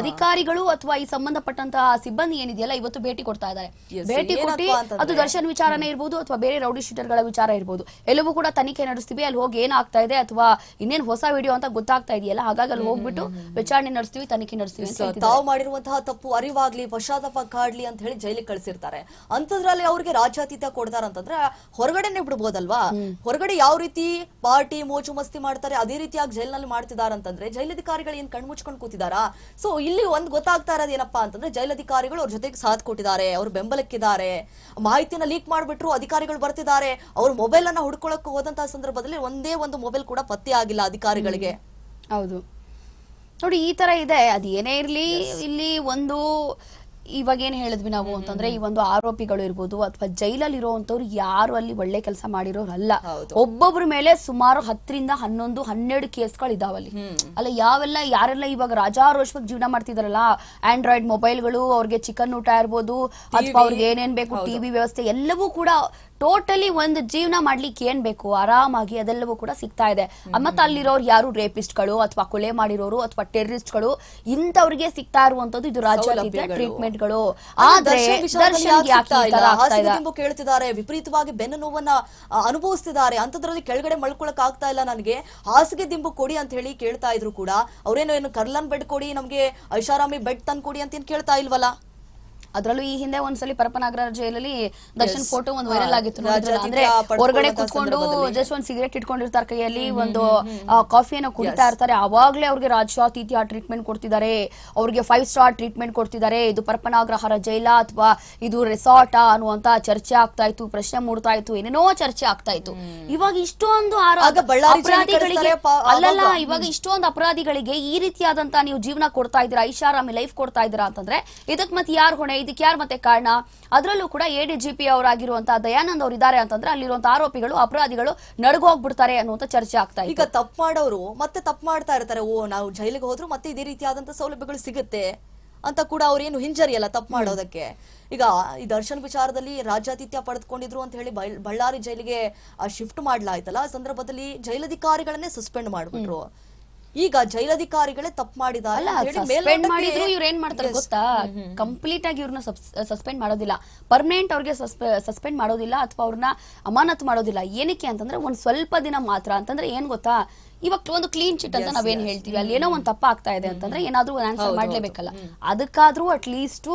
ಅಧಿಕಾರಿಗಳು ಅಥವಾ ಈ ಸಂಬಂಧಪಟ್ಟಂತಹ ಸಿಬ್ಬಂದಿ ಏನಿದೆಯಲ್ಲ ಇವತ್ತು ಭೇಟಿ ಕೊಡ್ತಾ ಇದ್ದಾರೆ. ಭೇಟಿ ಕೊಟ್ಟಿ ಅದು ದರ್ಶನ್ ವಿಚಾರನೇ ಇರ್ಬೋದು ಅಥವಾ ಬೇರೆ ರೌಡಿ ಶೀಟರ್ಗಳ ವಿಚಾರ ಇರ್ಬೋದು. ಎಲ್ಲವೂ ಕೂಡ ತನಿಖೆ ನಡೆಸ್ತೀವಿ ಅಲ್ಲಿ ಹೋಗಿ ಏನಾಗ್ತಾ ಇದೆ ಅಥವಾ ಇನ್ನೇನ್ ಹೊಸ ವಿಡಿಯೋ ಅಂತ ಗೊತ್ತಾಗ್ತಾ ಇದೆಯಲ್ಲ ಹಾಗಾಗಿ ಅಲ್ಲಿ ಹೋಗ್ಬಿಟ್ಟು ವಿಚಾರಣೆ ನಡೆಸ್ತೀವಿ ತನಿಖೆ ನಡೆಸ್ತೀವಿ ಅಂತ ತಾವು ಮಾಡಿರುವಂತಹ ತಪ್ಪು ಅರಿವಾಗ್ಲಿ ಪಶ್ಚಾತ್ತಾಪ ಕಾಡ್ಲಿ ಅಂತ ಹೇಳಿ ಜೈಲಿಗೆ ಕಳಿಸಿರ್ತಾರೆ. ಅಂತದ್ರಲ್ಲಿ ಅವ್ರಿಗೆ ರಾಜ್ಯಾತೀತ ಕೊಡ್ತಾರಂತಂದ್ರೆ ಹೊರಗಡೆನೆ ಬಿಡ್ಬೋದಲ್ವಾ ಹೊರಗಡೆ ಯಾವ ರೀತಿ ಪಾರ್ಟಿ ಮೋಜು ಮಸ್ತಿ ಮಾಡ್ತಾರೆ ಅದೇ ರೀತಿಯಾಗಿ ಜೈಲಿನಲ್ಲಿ ಮಾಡ್ತಿದಾರಂತಂದ್ರೆ ಜೈಲಧಿಕಾರಿಗಳು ಏನ್ ಕಣ್ಮುಚ್ಕೊಂಡು ಕೂತಿದಾರಾ? ಸೊ ಇಲ್ಲಿ ಒಂದ್ ಗೊತ್ತಾಗ್ತಾ ಇರೋದು ಏನಪ್ಪಾ ಅಂತಂದ್ರೆ ಜೈಲಧಿಕಾರಿಗಳು ಅವ್ರ ಜೊತೆಗೆ ಸಾಥ್ ಕೊಟ್ಟಿದ್ದಾರೆ ಅವ್ರ ಬೆಂಬಲಕ್ಕಿದ್ದಾರೆ. ಮಾಹಿತಿನ ಲೀಕ್ ಮಾಡ್ಬಿಟ್ರು ಅಧಿಕಾರಿಗಳು ಬರ್ತಿದ್ದಾರೆ. ಅವ್ರ ಮೊಬೈಲ್ ಅನ್ನ ಹುಡ್ಕೊಳಕ್ ಹೋದಂತಹ ಸಂದರ್ಭದಲ್ಲಿ ಒಂದೇ ಒಂದು ಮೊಬೈಲ್ ಕೂಡ ಪತ್ತೆ ಆಗಿಲ್ಲ ಅಧಿಕಾರಿಗಳಿಗೆ. ಹೌದು. ನೋಡಿ ಈ ತರ ಇದೆ. ಅದ್ ಏನೇ ಇರ್ಲಿ ಇಲ್ಲಿ ಒಂದು ಇವಾಗ ಏನ್ ಹೇಳಿದ್ವಿ ನಾವು ಅಂತಂದ್ರೆ ಈ ಒಂದು ಆರೋಪಿಗಳು ಇರ್ಬೋದು ಅಥವಾ ಜೈಲಲ್ಲಿ ಇರುವಂತವ್ರು ಯಾರು ಅಲ್ಲಿ ಒಳ್ಳೆ ಕೆಲಸ ಮಾಡಿರೋರಲ್ಲ ಅಲ್ಲ. ಒಬ್ಬೊಬ್ರ ಮೇಲೆ ಸುಮಾರು ಹತ್ತರಿಂದ ಹನ್ನೊಂದು ಹನ್ನೆರಡು ಕೇಸ್ಗಳು ಇದಾವಲ್ಲಿ ಅಲ್ಲ ಯಾವೆಲ್ಲ ಯಾರೆಲ್ಲ ಇವಾಗ ರಾಜಾರೋಷವಾಗಿ ಜೀವನ ಮಾಡ್ತಿದಾರಲ್ಲ ಆಂಡ್ರಾಯ್ಡ್ ಮೊಬೈಲ್ಗಳು ಅವ್ರಿಗೆ ಚಿಕನ್ ಊಟ ಇರ್ಬೋದು ಅಥವಾ ಅವ್ರಿಗೆ ಏನೇನ್ ಬೇಕು ಟಿವಿ ವ್ಯವಸ್ಥೆ ಎಲ್ಲವೂ ಕೂಡ ಟೋಟಲಿ ಒಂದು ಜೀವನ ಮಾಡ್ಲಿಕ್ಕೆ ಏನ್ ಬೇಕು? ಆರಾಮಾಗಿ ಅದೆಲ್ಲವೂ ಕೂಡ ಸಿಗ್ತಾ ಇದೆ. ಮತ್ತೆ ಅಲ್ಲಿರೋರು ಯಾರು ರೇಪಿಸ್ಟ್ಗಳು ಅಥವಾ ಕೊಲೆ ಮಾಡಿರೋರು ಅಥವಾ ಟೆರರಿಸ್ಟ್ಗಳು ಇಂಥವ್ರಿಗೆ ಸಿಗ್ತಾ ಇರುವಂತದ್ದು ಇದು ಸೌಲಭ್ಯಗಳು. ಟ್ರೀಟ್ಮೆಂಟ್ಗಳು. ಆದ್ರೆ ಕೇಳ್ತಿದ್ದಾರೆ ವಿಪರೀತವಾಗಿ ಬೆನ್ನು ನೋವನ್ನ ಅನುಭವಿಸ್ತಿದ್ದಾರೆ. ಅಂತದ್ರಲ್ಲಿ ಕೆಳಗಡೆ ಮಳ್ಕೊಳಕ್ ಆಗ್ತಾ ಇಲ್ಲ ನನಗೆ. ಹಾಸಿಗೆ ದಿಂಬು ಕೊಡಿ ಅಂತ ಹೇಳಿ ಕೇಳ್ತಾ ಇದ್ರು ಕೂಡ. ಅವ್ರೇನು ಏನು ಕರ್ಲನ್ ಬೆಡ್ ಕೊಡಿ ನಮ್ಗೆ ಐಷಾರಾಮಿ ಬೆಡ್ ತಂದ್ಕೊಡಿ ಅಂತ ಏನ್ ಕೇಳ್ತಾ ಇಲ್ವಲ್ಲ? ಅದ್ರಲ್ಲೂ ಈ ಹಿಂದೆ ಒಂದ್ಸಲಿ ಪರಪನಾಗರ ಜೈಲಲ್ಲಿ ದರ್ಶನ್ ಫೋಟೋ ಒಂದು ವೈರಲ್ ಆಗಿತ್ತು? ಅಂದ್ರೆ ಹೊರಗಡೆ ಕುತ್ಕೊಂಡು ಜಸ್ಟ್ ಒಂದ್ ಸಿಗರೇಟ್ ಇಟ್ಕೊಂಡಿರ್ತಾರೆ ಕೈಯಲ್ಲಿ ಒಂದು ಕಾಫಿಯನ್ನು ಕುಡಿತಾ ಇರ್ತಾರೆ. ಅವಾಗ್ಲೇ ಅವ್ರಿಗೆ ರಾಜ್ಯಾತೀತ ಟ್ರೀಟ್ಮೆಂಟ್ ಕೊಡ್ತಿದ್ದಾರೆ. ಅವ್ರಿಗೆ ಫೈವ್ ಸ್ಟಾರ್ ಟ್ರೀಟ್ಮೆಂಟ್ ಕೊಡ್ತಿದ್ದಾರೆ. ಇದು ಪರಪನಾಗ್ರಹರ ಜೈಲ ಅಥವಾ ಇದು ರೆಸಾರ್ಟ್ ಅನ್ನುವಂತ ಚರ್ಚೆ ಆಗ್ತಾ ಇತ್ತು ಪ್ರಶ್ನೆ ಮೂಡ್ತಾ ಇತ್ತು ಏನೇನೋ ಚರ್ಚೆ ಆಗ್ತಾ ಇತ್ತು. ಇವಾಗ ಇಷ್ಟೊಂದು ಅಪರಾಧಿಗಳಿಗೆ ಅಲ್ಲಲ್ಲ ಇವಾಗ ಇಷ್ಟೊಂದು ಅಪರಾಧಿಗಳಿಗೆ ಈ ರೀತಿಯಾದಂತ ನೀವು ಜೀವನ ಕೊಡ್ತಾ ಇದ್ದೀರಾ ಐಷಾರಾಮಿ ಲೈಫ್ ಕೊಡ್ತಾ ಇದ್ದೀರಾ ಅಂತಂದ್ರೆ ಇದಕ್ ಮತ್ತೆ ಯಾರು ಹೊಣೆ? ಇದಕ್ಕೆ ಯಾರು ಮತ್ತೆ ಕಾರಣ? ಅದರಲ್ಲೂ ಕೂಡ ಎಡಿಜಿಪಿ ಅವರಾಗಿರುವಂತಹ ದಯಾನಂದ್ ಅವರು ಇದ್ದಾರೆ ಅಂತಂದ್ರೆ ಅಲ್ಲಿರುವಂತಹ ಆರೋಪಿಗಳು ಅಪರಾಧಿಗಳು ನಡ್ಗೋಗ್ಬಿಡ್ತಾರೆ ಅನ್ನುವಂತ ಚರ್ಚೆ ಆಗ್ತಾ ಈಗ ತಪ್ಪು ಮಾಡೋರು ಮತ್ತೆ ತಪ್ಪು ಮಾಡ್ತಾ ಇರ್ತಾರೆ. ಓ ನಾವು ಜೈಲಿಗೆ ಹೋದ್ರು ಮತ್ತೆ ಇದೇ ರೀತಿಯಾದಂತಹ ಸೌಲಭ್ಯಗಳು ಸಿಗುತ್ತೆ ಅಂತ ಕೂಡ ಅವ್ರೇನು ಹಿಂಜರಿಯಲ್ಲ ತಪ್ಪು ಮಾಡೋದಕ್ಕೆ. ಈಗ ಈ ದರ್ಶನ್ ವಿಚಾರದಲ್ಲಿ ರಾಜ್ಯಾತಿಥ್ಯ ಪಡೆದುಕೊಂಡಿದ್ರು ಅಂತ ಹೇಳಿ ಬಳ್ಳಾರಿ ಜೈಲಿಗೆ ಶಿಫ್ಟ್ ಮಾಡ್ಲಾಯ್ತಲ್ಲ. ಆ ಸಂದರ್ಭದಲ್ಲಿ ಜೈಲಧಿಕಾರಿಗಳನ್ನೇ ಸಸ್ಪೆಂಡ್ ಮಾಡ್ಬಿಟ್ರು. ಈಗ ಜೈಲಧಿಕಾರಿಗಳೇ ತಪ್ಪು ಮಾಡಿದ್ದಾರೆ ಅಲ್ಲ ಅಂತ ಹೇಳಿ ಸಸ್ಪೆಂಡ್ ಮೇಲ್ನೋಟಕ್ಕೆ- ಮಾಡಿದ್ರು ಇವ್ರು ಏನ್ ಮಾಡ್ತಾರೆ ಗೊತ್ತಾ? ಕಂಪ್ಲೀಟ್ ಆಗಿ ಇವ್ರನ್ನ ಸಸ್ಪೆಂಡ್ ಮಾಡೋದಿಲ್ಲ. ಪರ್ಮನೆಂಟ್ ಅವ್ರಿಗೆ ಸಸ್ಪೆಂಡ್ ಮಾಡೋದಿಲ್ಲ ಅಥವಾ ಅವ್ರನ್ನ ಅಮಾನತ್ ಮಾಡೋದಿಲ್ಲ. ಏನಕ್ಕೆ ಅಂತಂದ್ರೆ ಒಂದ್ ಸ್ವಲ್ಪ ದಿನ ಮಾತ್ರ. ಅಂತಂದ್ರೆ ಏನ್ ಗೊತ್ತಾ? ಇವಾಗ ಒಂದು ಕ್ಲೀನ್ ಚಿಟ್ ಅಂತ ನಾವೇನ್ ಹೇಳ್ತೀವಿ? ಅಲ್ಲಿ ಏನೋ ಒಂದು ತಪ್ಪ ಆಗ್ತಾ ಇದೆ ಅಂತಂದ್ರೆ ಏನಾದರೂ ಒಂದು ಆನ್ಸರ್ ಮಾಡ್ಲೇಬೇಕಲ್ಲ. ಅದಕ್ಕಾದ್ರೂ ಅಟ್ ಲೀಸ್ಟ್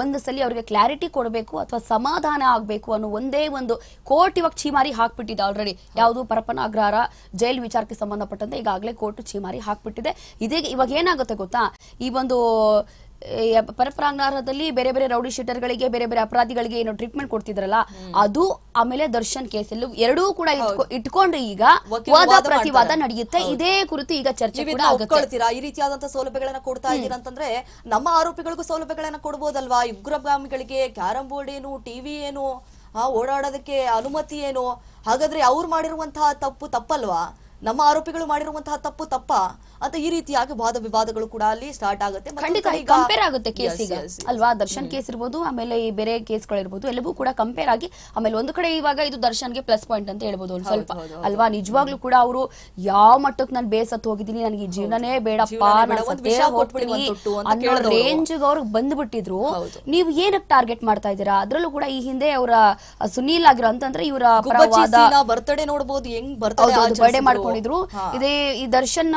ಒಂದು ಸಲ ಅವ್ರಿಗೆ ಕ್ಲಾರಿಟಿ ಕೊಡಬೇಕು ಅಥವಾ ಸಮಾಧಾನ ಆಗಬೇಕು ಅನ್ನೋ ಒಂದೇ ಒಂದು ಕೋರ್ಟ್ ಇವಾಗ ಚೀಮಾರಿ ಹಾಕ್ಬಿಟ್ಟಿದೆ ಆಲ್ರೆಡಿ ಯಾವುದು ಪರಪನಾಗ್ರಹಾರ ಜೈಲ್ ವಿಚಾರಕ್ಕೆ ಸಂಬಂಧಪಟ್ಟಂತೆ ಈಗಾಗಲೇ ಕೋರ್ಟ್ ಚೀಮಾರಿ ಹಾಕ್ಬಿಟ್ಟಿದೆ. ಇದೇ ಇವಾಗ ಏನಾಗುತ್ತೆ ಗೊತ್ತಾ? ಈ ಒಂದು ಪರಪರಾಂಗಣದಲ್ಲಿ ಬೇರೆ ಬೇರೆ ರೌಡಿ ಶೀಟರ್ಗಳಿಗೆ ಬೇರೆ ಬೇರೆ ಅಪರಾಧಿಗಳಿಗೆ ಏನು ಟ್ರೀಟ್ಮೆಂಟ್ ಕೊಡ್ತಿದ್ರಲ್ಲ ಅದು ಆಮೇಲೆ ದರ್ಶನ್ ಕೇಸಲ್ಲಿ ಎರಡೂ ಕೂಡ ಇಟ್ಕೊ- ಇಟ್ಕೊಂಡು ಈಗ ವಾದ ವಾದ ಪ್ರತಿವಾದ ನಡೆಯುತ್ತೆ. ಇದೇ ಕುರಿತು ಈಗ ಚರ್ಚೆ ಈ ರೀತಿಯಾದಂತ ಸೌಲಭ್ಯಗಳನ್ನ ಕೊಡ್ತಾ ಇದ್ದೀರಾ ಅಂತಂದ್ರೆ ನಮ್ಮ ಆರೋಪಿಗಳಿಗೂ ಸೌಲಭ್ಯಗಳನ್ನ ಕೊಡ್ಬೋದಲ್ವಾ? ಉಗ್ರಗಾಮಿಗಳಿಗೆ ಕ್ಯಾರಂ ಬೋರ್ಡ್ ಏನು ಟಿವಿ ಏನು ಓಡಾಡೋದಕ್ಕೆ ಅನುಮತಿ ಏನು? ಹಾಗಾದ್ರೆ ಅವ್ರು ಮಾಡಿರುವಂತಹ ತಪ್ಪು ತಪ್ಪಲ್ವಾ? ನಮ್ಮ ಆರೋಪಿಗಳು ಮಾಡಿರುವಂತಹ ತಪ್ಪು ತಪ್ಪ ಅಂತ ಈ ರೀತಿಯಾಗಿ ವಾದ ವಿವಾದಗಳು ಕೂಡ ಅಲ್ಲಿ ಸ್ಟಾರ್ಟ್ ಆಗುತ್ತೆ ಮತ್ತೊಂದ್ ಖಂಡಿತ ಈಗ- ಕಂಪೇರ್ ಆಗುತ್ತೆ ಕೇಸಿಗೆ Yes, ಈಗ. yes, yes. ಅಲ್ವಾ? ದರ್ಶನ್ ಕೇಸ್ ಇರ್ಬೋದು ಆಮೇಲೆ ಈ ಬೇರೆ ಕೇಸ್ಗಳಿರ್ಬೋದು ಎಲ್ಲವೂ ಕೂಡ ಕಂಪೇರ್ ಆಗಿ ಆಮೇಲೆ ಒಂದು ಕಡೆ ಇವಾಗ ಇದು ದರ್ಶನ್ಗೆ ಪ್ಲಸ್ ಪಾಯಿಂಟ್ ಅಂತ ಹೇಳ್ಬೋದು ಒಂದ್ ಸ್ವಲ್ಪ. ಹೌದು, ಹೌದು. ಅಲ್ವಾ? ನಿಜವಾಗ್ಲೂ ಕೂಡ ಅವರು ಯಾವ ಮಟ್ಟಕ್ಕೆ ನಾನು ಬೇಸತ್ತು ಹೋಗಿದ್ದೀನಿ ನನಗೆ ಈ ಜೀವನನೇ ಬೇಡಪ್ಪ ಜೀವನನೇ ಬೇಡ, ನಾನು ಒಂದ್ ಸತ್ತೇ ವಿಷ ಕೊಟ್ಬಿಡಿ, ಹೋಗ್ತೀನಿ ಒಂದ್ ತುಟ್ಟು ಅಂತ ಅನ್ನೋ ಕೇಳ್ದವ್ರು. ರೇಂಜ್ ಅವ್ರಿಗೆ ಬಂದ್ಬಿಟ್ಟಿದ್ರು. ಹೌದು. ನೀವು ಏನಕ್ಕೆ ಟಾರ್ಗೆಟ್ ಮಾಡ್ತಾ ಇದ್ದೀರಾ? ಅದ್ರಲ್ಲೂ ಕೂಡ ಈ ಹಿಂದೆ ಅವರ ಸುನೀಲ್ ಆಗಿರೋ ಅಂತಂದ್ರೆ ಇವರ ಗುಬ್ಬಚ್ಚಿ ಪರವಾದ ಸೀನಾ ಬರ್ತಡೇ ನೋಡ್ಬೋದು ಹೆಂಗ್ ಬರ್ತಡೇ ಬರ್ಡೇ ಮಾಡ್ಕೊಂಡಿದ್ರು ಇದೇ ಈ ದರ್ಶನ್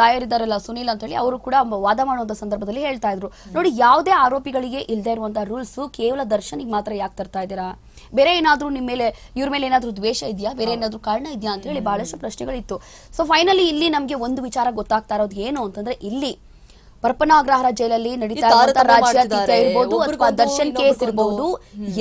ಲಾಯರ್ ಇದಾರಲ್ಲ ಸುನೀಲ್ ಅಂತ ಹೇಳಿ ಅವರು ಕೂಡ ವಾದ ಮಾಡುವಂತ ಸಂದರ್ಭದಲ್ಲಿ ಹೇಳ್ತಾ ಇದ್ರು. ನೋಡಿ ಯಾವುದೇ ಆರೋಪಿಗಳಿಗೆ ಇಲ್ಲದೆ ಇರುವಂತಹ ರೂಲ್ಸ್ ಕೇವಲ ದರ್ಶನ್ ಮಾತ್ರ ಯಾಕೆ ತರ್ತಾ ಇದ್ದೀರಾ? ಬೇರೆ ಏನಾದ್ರೂ ನಿಮ್ಮ ಮೇಲೆ ಇವ್ರ ಮೇಲೆ ಏನಾದ್ರೂ ದ್ವೇಷ ಇದೆಯಾ? ಬೇರೆ ಏನಾದ್ರೂ ಕಾರಣ ಇದೆಯಾ ಅಂತ ಹೇಳಿ ಬಹಳಷ್ಟು ಪ್ರಶ್ನೆಗಳಿತ್ತು. ಸೊ ಫೈನಲಿ ಇಲ್ಲಿ ನಮ್ಗೆ ಒಂದು ವಿಚಾರ ಗೊತ್ತಾಗ್ತಾ ಇರೋದು ಏನು ಅಂತಂದ್ರೆ ಇಲ್ಲಿ ಪರಪನಾಗ್ರಹಾರ ಜೈಲಲ್ಲಿ ನಡೀತಾ ಈ ಇರಬಹುದು ಇರ್ಬೋದು ಅಥವಾ ದರ್ಶನ್ ಕೇಸ್ ಇರಬಹುದು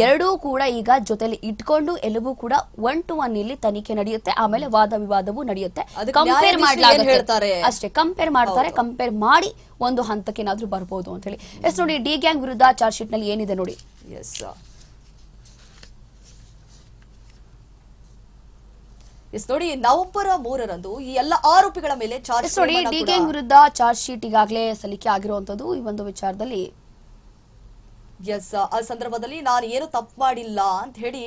ಎರಡೂ ಕೂಡ ಈಗ ಜೊತೆಲಿ ಇಟ್ಕೊಂಡು ಎಲ್ಲವೂ ಕೂಡ ಒನ್ ಟು ಒನ್ ಇಲ್ಲಿ ತನಿಖೆ ನಡೆಯುತ್ತೆ. ಆಮೇಲೆ ವಾದ ವಿವಾದವೂ ನಡೆಯುತ್ತೆ. ಕಂಪೇರ್ ಮಾಡ್ಲಾಗುತ್ತೆ? ಅಷ್ಟೇ ಕಂಪೇರ್ ಮಾಡ್ತಾರೆ ಕಂಪೇರ್ ಮಾಡಿ ಒಂದು ಹಂತಕ್ಕೆ ಏನಾದ್ರೂ ಬರ್ಬೋದು ಅಂತ ಹೇಳಿ. ಎಸ್ ನೋಡಿ ಡಿ ಗ್ಯಾಂಗ್ ವಿರುದ್ಧ ಚಾರ್ಜ್ ಶೀಟ್ನಲ್ಲಿ ಏನಿದೆ ನೋಡಿ? ಎಸ್ ಎಸ್ ನೋಡಿ ನವೆಂಬರ್ ಮೂರರಂದು ಈ ಎಲ್ಲ ಆರೋಪಿಗಳ ಮೇಲೆ ಚಾರ್ಜ್ ನೋಡಿ ಡಿ ವಿರುದ್ಧ ಚಾರ್ಜ್ ಶೀಟ್ ಈಗಾಗಲೇ ಸಲ್ಲಿಕೆ ಆಗಿರುವಂತದ್ದು ಈ ಒಂದು ವಿಚಾರದಲ್ಲಿ ಎಸ್ ಆ ಸಂದರ್ಭದಲ್ಲಿ ನಾನು ಏನು ತಪ್ಪು ಮಾಡಿಲ್ಲ ಅಂತ ಹೇಳಿ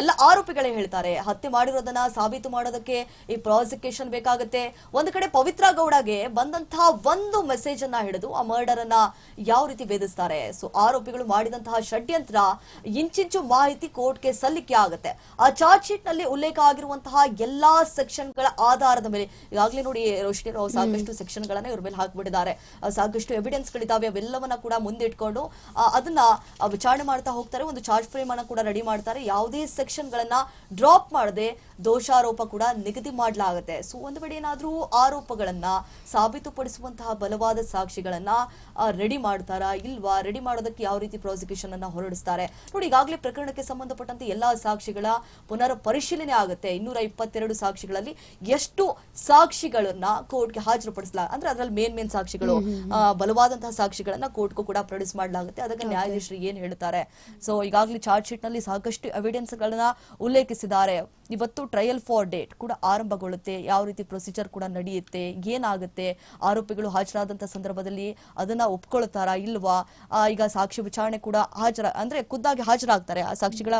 ಎಲ್ಲ ಆರೋಪಿಗಳೇ ಹೇಳ್ತಾರೆ. ಹತ್ಯೆ ಮಾಡಿರೋದನ್ನ ಸಾಬೀತು ಮಾಡೋದಕ್ಕೆ ಈ ಪ್ರಾಸಿಕ್ಯೂಷನ್ ಬೇಕಾಗುತ್ತೆ. ಒಂದು ಕಡೆ ಪವಿತ್ರ ಗೌಡಗೆ ಬಂದಂತಹ ಒಂದು ಮೆಸೇಜ್ ಅನ್ನ ಹಿಡಿದು ಆ ಮರ್ಡರ್ ಅನ್ನ ಯಾವ ರೀತಿ ಭೇದಿಸ್ತಾರೆ? ಸೊ ಆರೋಪಿಗಳು ಮಾಡಿದಂತಹ ಷಡ್ಯಂತ್ರ ಇಂಚಿಂಚು ಮಾಹಿತಿ ಕೋರ್ಟ್ಗೆ ಸಲ್ಲಿಕೆ ಆಗುತ್ತೆ. ಆ ಚಾರ್ಜ್ ಶೀಟ್ನಲ್ಲಿ ಉಲ್ಲೇಖ ಆಗಿರುವಂತಹ ಎಲ್ಲಾ ಸೆಕ್ಷನ್ಗಳ ಆಧಾರದ ಮೇಲೆ, ಈಗಾಗಲೇ ನೋಡಿ ರೋಶ್ನಿ ರಾವ್ ಸಾಕಷ್ಟು ಸೆಕ್ಷನ್ ಗಳನ್ನ ಇವ್ರ ಮೇಲೆ ಹಾಕ್ಬಿಟ್ಟಿದ್ದಾರೆ. ಸಾಕಷ್ಟು ಎವಿಡೆನ್ಸ್ ಗಳಿದಾವೆ ಅವೆಲ್ಲವನ್ನ ಕೂಡ ಮುಂದಿಟ್ಕೊಂಡು ಅದನ್ನ ವಿಚಾರಣೆ ಮಾಡ್ತಾ ಹೋಗ್ತಾರೆ. ಒಂದು ಚಾರ್ಜ್ ಫ್ರೇಮ್ ಅನ್ನ ಕೂಡ ರೆಡಿ ಮಾಡ್ತಾರೆ. ಯಾವುದೇ ಸೆಕ್ಷನ್ ಗಳನ್ನ ಡ್ರಾಪ್ ಮಾಡದೆ ದೋಷಾರೋಪ ಕೂಡ ನಿಗದಿ ಮಾಡಲಾಗುತ್ತೆ. ಸೊ ಒಂದು ವೇಳೆ ಏನಾದ್ರೂ ಆರೋಪಗಳನ್ನ ಸಾಬೀತುಪಡಿಸುವಂತಹ ಬಲವಾದ ಸಾಕ್ಷಿಗಳನ್ನ ರೆಡಿ ಮಾಡ್ತಾರಾ ಇಲ್ವಾ? ರೆಡಿ ಮಾಡೋದಕ್ಕೆ ಯಾವ ರೀತಿ ಪ್ರಾಸಿಕ್ಯೂಷನ್ ಅನ್ನ ಹೊರಡಿಸ್ತಾರೆ? ನೋಡಿ ಈಗಾಗಲೇ ಪ್ರಕರಣಕ್ಕೆ ಸಂಬಂಧಪಟ್ಟಂತೆ ಎಲ್ಲಾ ಸಾಕ್ಷಿಗಳ ಪುನರ್ ಪರಿಶೀಲನೆ ಆಗುತ್ತೆ. ಇನ್ನೂರ ಇಪ್ಪತ್ತೆರಡು ಸಾಕ್ಷಿಗಳಲ್ಲಿ ಎಷ್ಟು ಸಾಕ್ಷಿಗಳನ್ನ ಕೋರ್ಟ್ಗೆ ಹಾಜರುಪಡಿಸಲಾಗ ಅಂದ್ರೆ ಅದರಲ್ಲಿ ಮೇನ್ ಮೇನ್ ಸಾಕ್ಷಿಗಳು ಬಲವಾದಂತಹ ಸಾಕ್ಷಿಗಳನ್ನ ಕೋರ್ಟ್ಗೂ ಕೂಡ ಪ್ರೊಡ್ಯೂಸ್ ಮಾಡಲಾಗುತ್ತೆ. ಅದಕ್ಕೆ ನ್ಯಾಯಾಧೀಶರು ಏನ್ ಹೇಳ್ತಾರೆ? ಸೊ ಈಗಾಗಲೇ ಚಾರ್ಜ್ ಶೀಟ್ನಲ್ಲಿ ಸಾಕಷ್ಟು ಎವಿಡೆನ್ಸ್ ಗಳನ್ನ ಉಲ್ಲೇಖಿಸಿದ್ದಾರೆ. ಇವತ್ತು ಟ್ರಯಲ್ ಫಾರ್ ಡೇಟ್ ಕೂಡ ಆರಂಭಗೊಳ್ಳುತ್ತೆ, ಯಾವ ರೀತಿ ಪ್ರೊಸೀಜರ್ ಕೂಡ ನಡೆಯುತ್ತೆ, ಏನಾಗುತ್ತೆ, ಆರೋಪಿಗಳು ಹಾಜರಾದಂತ ಸಂದರ್ಭದಲ್ಲಿ ಅದನ್ನ ಒಪ್ಕೊಳ್ತಾರಾ ಇಲ್ವಾ? ಈಗ ಸಾಕ್ಷಿ ವಿಚಾರಣೆ ಕೂಡ ಹಾಜರ, ಅಂದ್ರೆ ಖುದ್ದಾಗಿ ಹಾಜರಾಗ್ತಾರೆ. ಆ ಸಾಕ್ಷಿಗಳ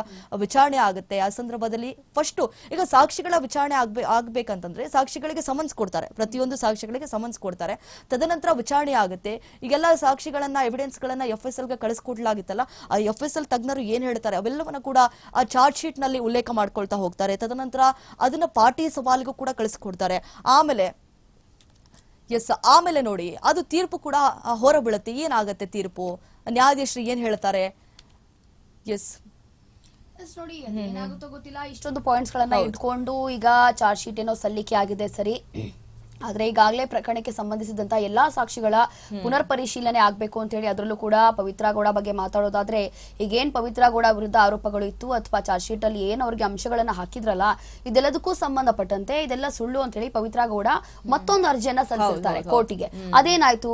ವಿಚಾರಣೆ ಆಗುತ್ತೆ. ಆ ಸಂದರ್ಭದಲ್ಲಿ ಫಸ್ಟ್ ಈಗ ಸಾಕ್ಷಿಗಳ ವಿಚಾರಣೆ ಆಗ್ಬೇ, ಆಗ್ಬೇಕಂತಂದ್ರೆ ಸಾಕ್ಷಿಗಳಿಗೆ ಸಮನ್ಸ್ ಕೊಡ್ತಾರೆ. ಪ್ರತಿಯೊಂದು ಸಾಕ್ಷಿಗಳಿಗೆ ಸಮನ್ಸ್ ಕೊಡ್ತಾರೆ. ತದನಂತರ ವಿಚಾರಣೆ ಆಗುತ್ತೆ. ಈಗೆಲ್ಲ ಸಾಕ್ಷಿಗಳನ್ನ ಎವಿಡೆನ್ಸ್ ಗಳನ್ನ ಎಫ್ ಎಸ್ ಎಲ್ಗೆ ಕಳಿಸ್ಕೊಡ್ಲಾಗಿತ್ತಲ್ಲ, ಆ ಎಫ್ ಎಸ್ ಎಲ್ ತಜ್ಞರು ಏನ್ ಹೇಳ್ತಾರೆ, ಅವೆಲ್ಲವನ್ನ ಕೂಡ ಆ ಚಾರ್ಜ್ ಶೀಟ್ನಲ್ಲಿ ಉಲ್ಲೇಖ ಮಾಡ್ಕೊಳ್ತಾ ಹೋಗ್ತಾರೆ. ತದನಂತರ ಅದನ್ನ ಪಾರ್ಟಿ ಸವಾಲಿಗೂ ಕೂಡ ಕಳಿಸ್ಕೊಡ್ತಾರೆ. ಆಮೇಲೆ ಎಸ್ ಆಮೇಲೆ ನೋಡಿ ಅದು ತೀರ್ಪು ಕೂಡ ಹೊರಬೀಳುತ್ತೆ. ಏನಾಗತ್ತೆ ತೀರ್ಪು? ನ್ಯಾಯಾಧೀಶರು ಏನ್ ಹೇಳ್ತಾರೆ? ಎಸ್. ಎಸ್ ನೋಡಿ ಏನಾಗುತ್ತೋ ಗೊತ್ತಿಲ್ಲ. ಇಷ್ಟೊಂದು ಪಾಯಿಂಟ್ಸ್ ಗಳನ್ನ ಇಟ್ಕೊಂಡು ಈಗ ಚಾರ್ಜ್ ಶೀಟ್ ಏನೋ ಸಲ್ಲಿಕೆ ಆಗಿದೆ ಸರಿ. ಆದ್ರೆ ಈಗಾಗಲೇ ಪ್ರಕರಣಕ್ಕೆ ಸಂಬಂಧಿಸಿದಂತ ಎಲ್ಲಾ ಸಾಕ್ಷಿಗಳ ಪುನರ್ ಪರಿಶೀಲನೆ ಆಗ್ಬೇಕು ಅಂತ ಹೇಳಿ ಅದರಲ್ಲೂ ಕೂಡ ಪವಿತ್ರ ಗೌಡ ಬಗ್ಗೆ ಮಾತಾಡೋದಾದ್ರೆ ಈಗೇನ್ ಪವಿತ್ರ ಗೌಡ ವಿರುದ್ಧ ಆರೋಪಗಳು ಇತ್ತು ಅಥವಾ ಚಾರ್ಜ್ ಶೀಟ್ ಅಲ್ಲಿ ಏನ್ ಅವ್ರಿಗೆ ಅಂಶಗಳನ್ನ ಹಾಕಿದ್ರಲ್ಲ ಇದೆಲ್ಲದಕ್ಕೂ ಸಂಬಂಧಪಟ್ಟಂತೆ ಇದೆಲ್ಲ ಸುಳ್ಳು ಅಂತ ಹೇಳಿ ಪವಿತ್ರ ಗೌಡ ಮತ್ತೊಂದು ಅರ್ಜಿಯನ್ನ ಸಲ್ಲಿಸಿರ್ತಾರೆ ಕೋರ್ಟಿಗೆ. ಅದೇನಾಯ್ತು?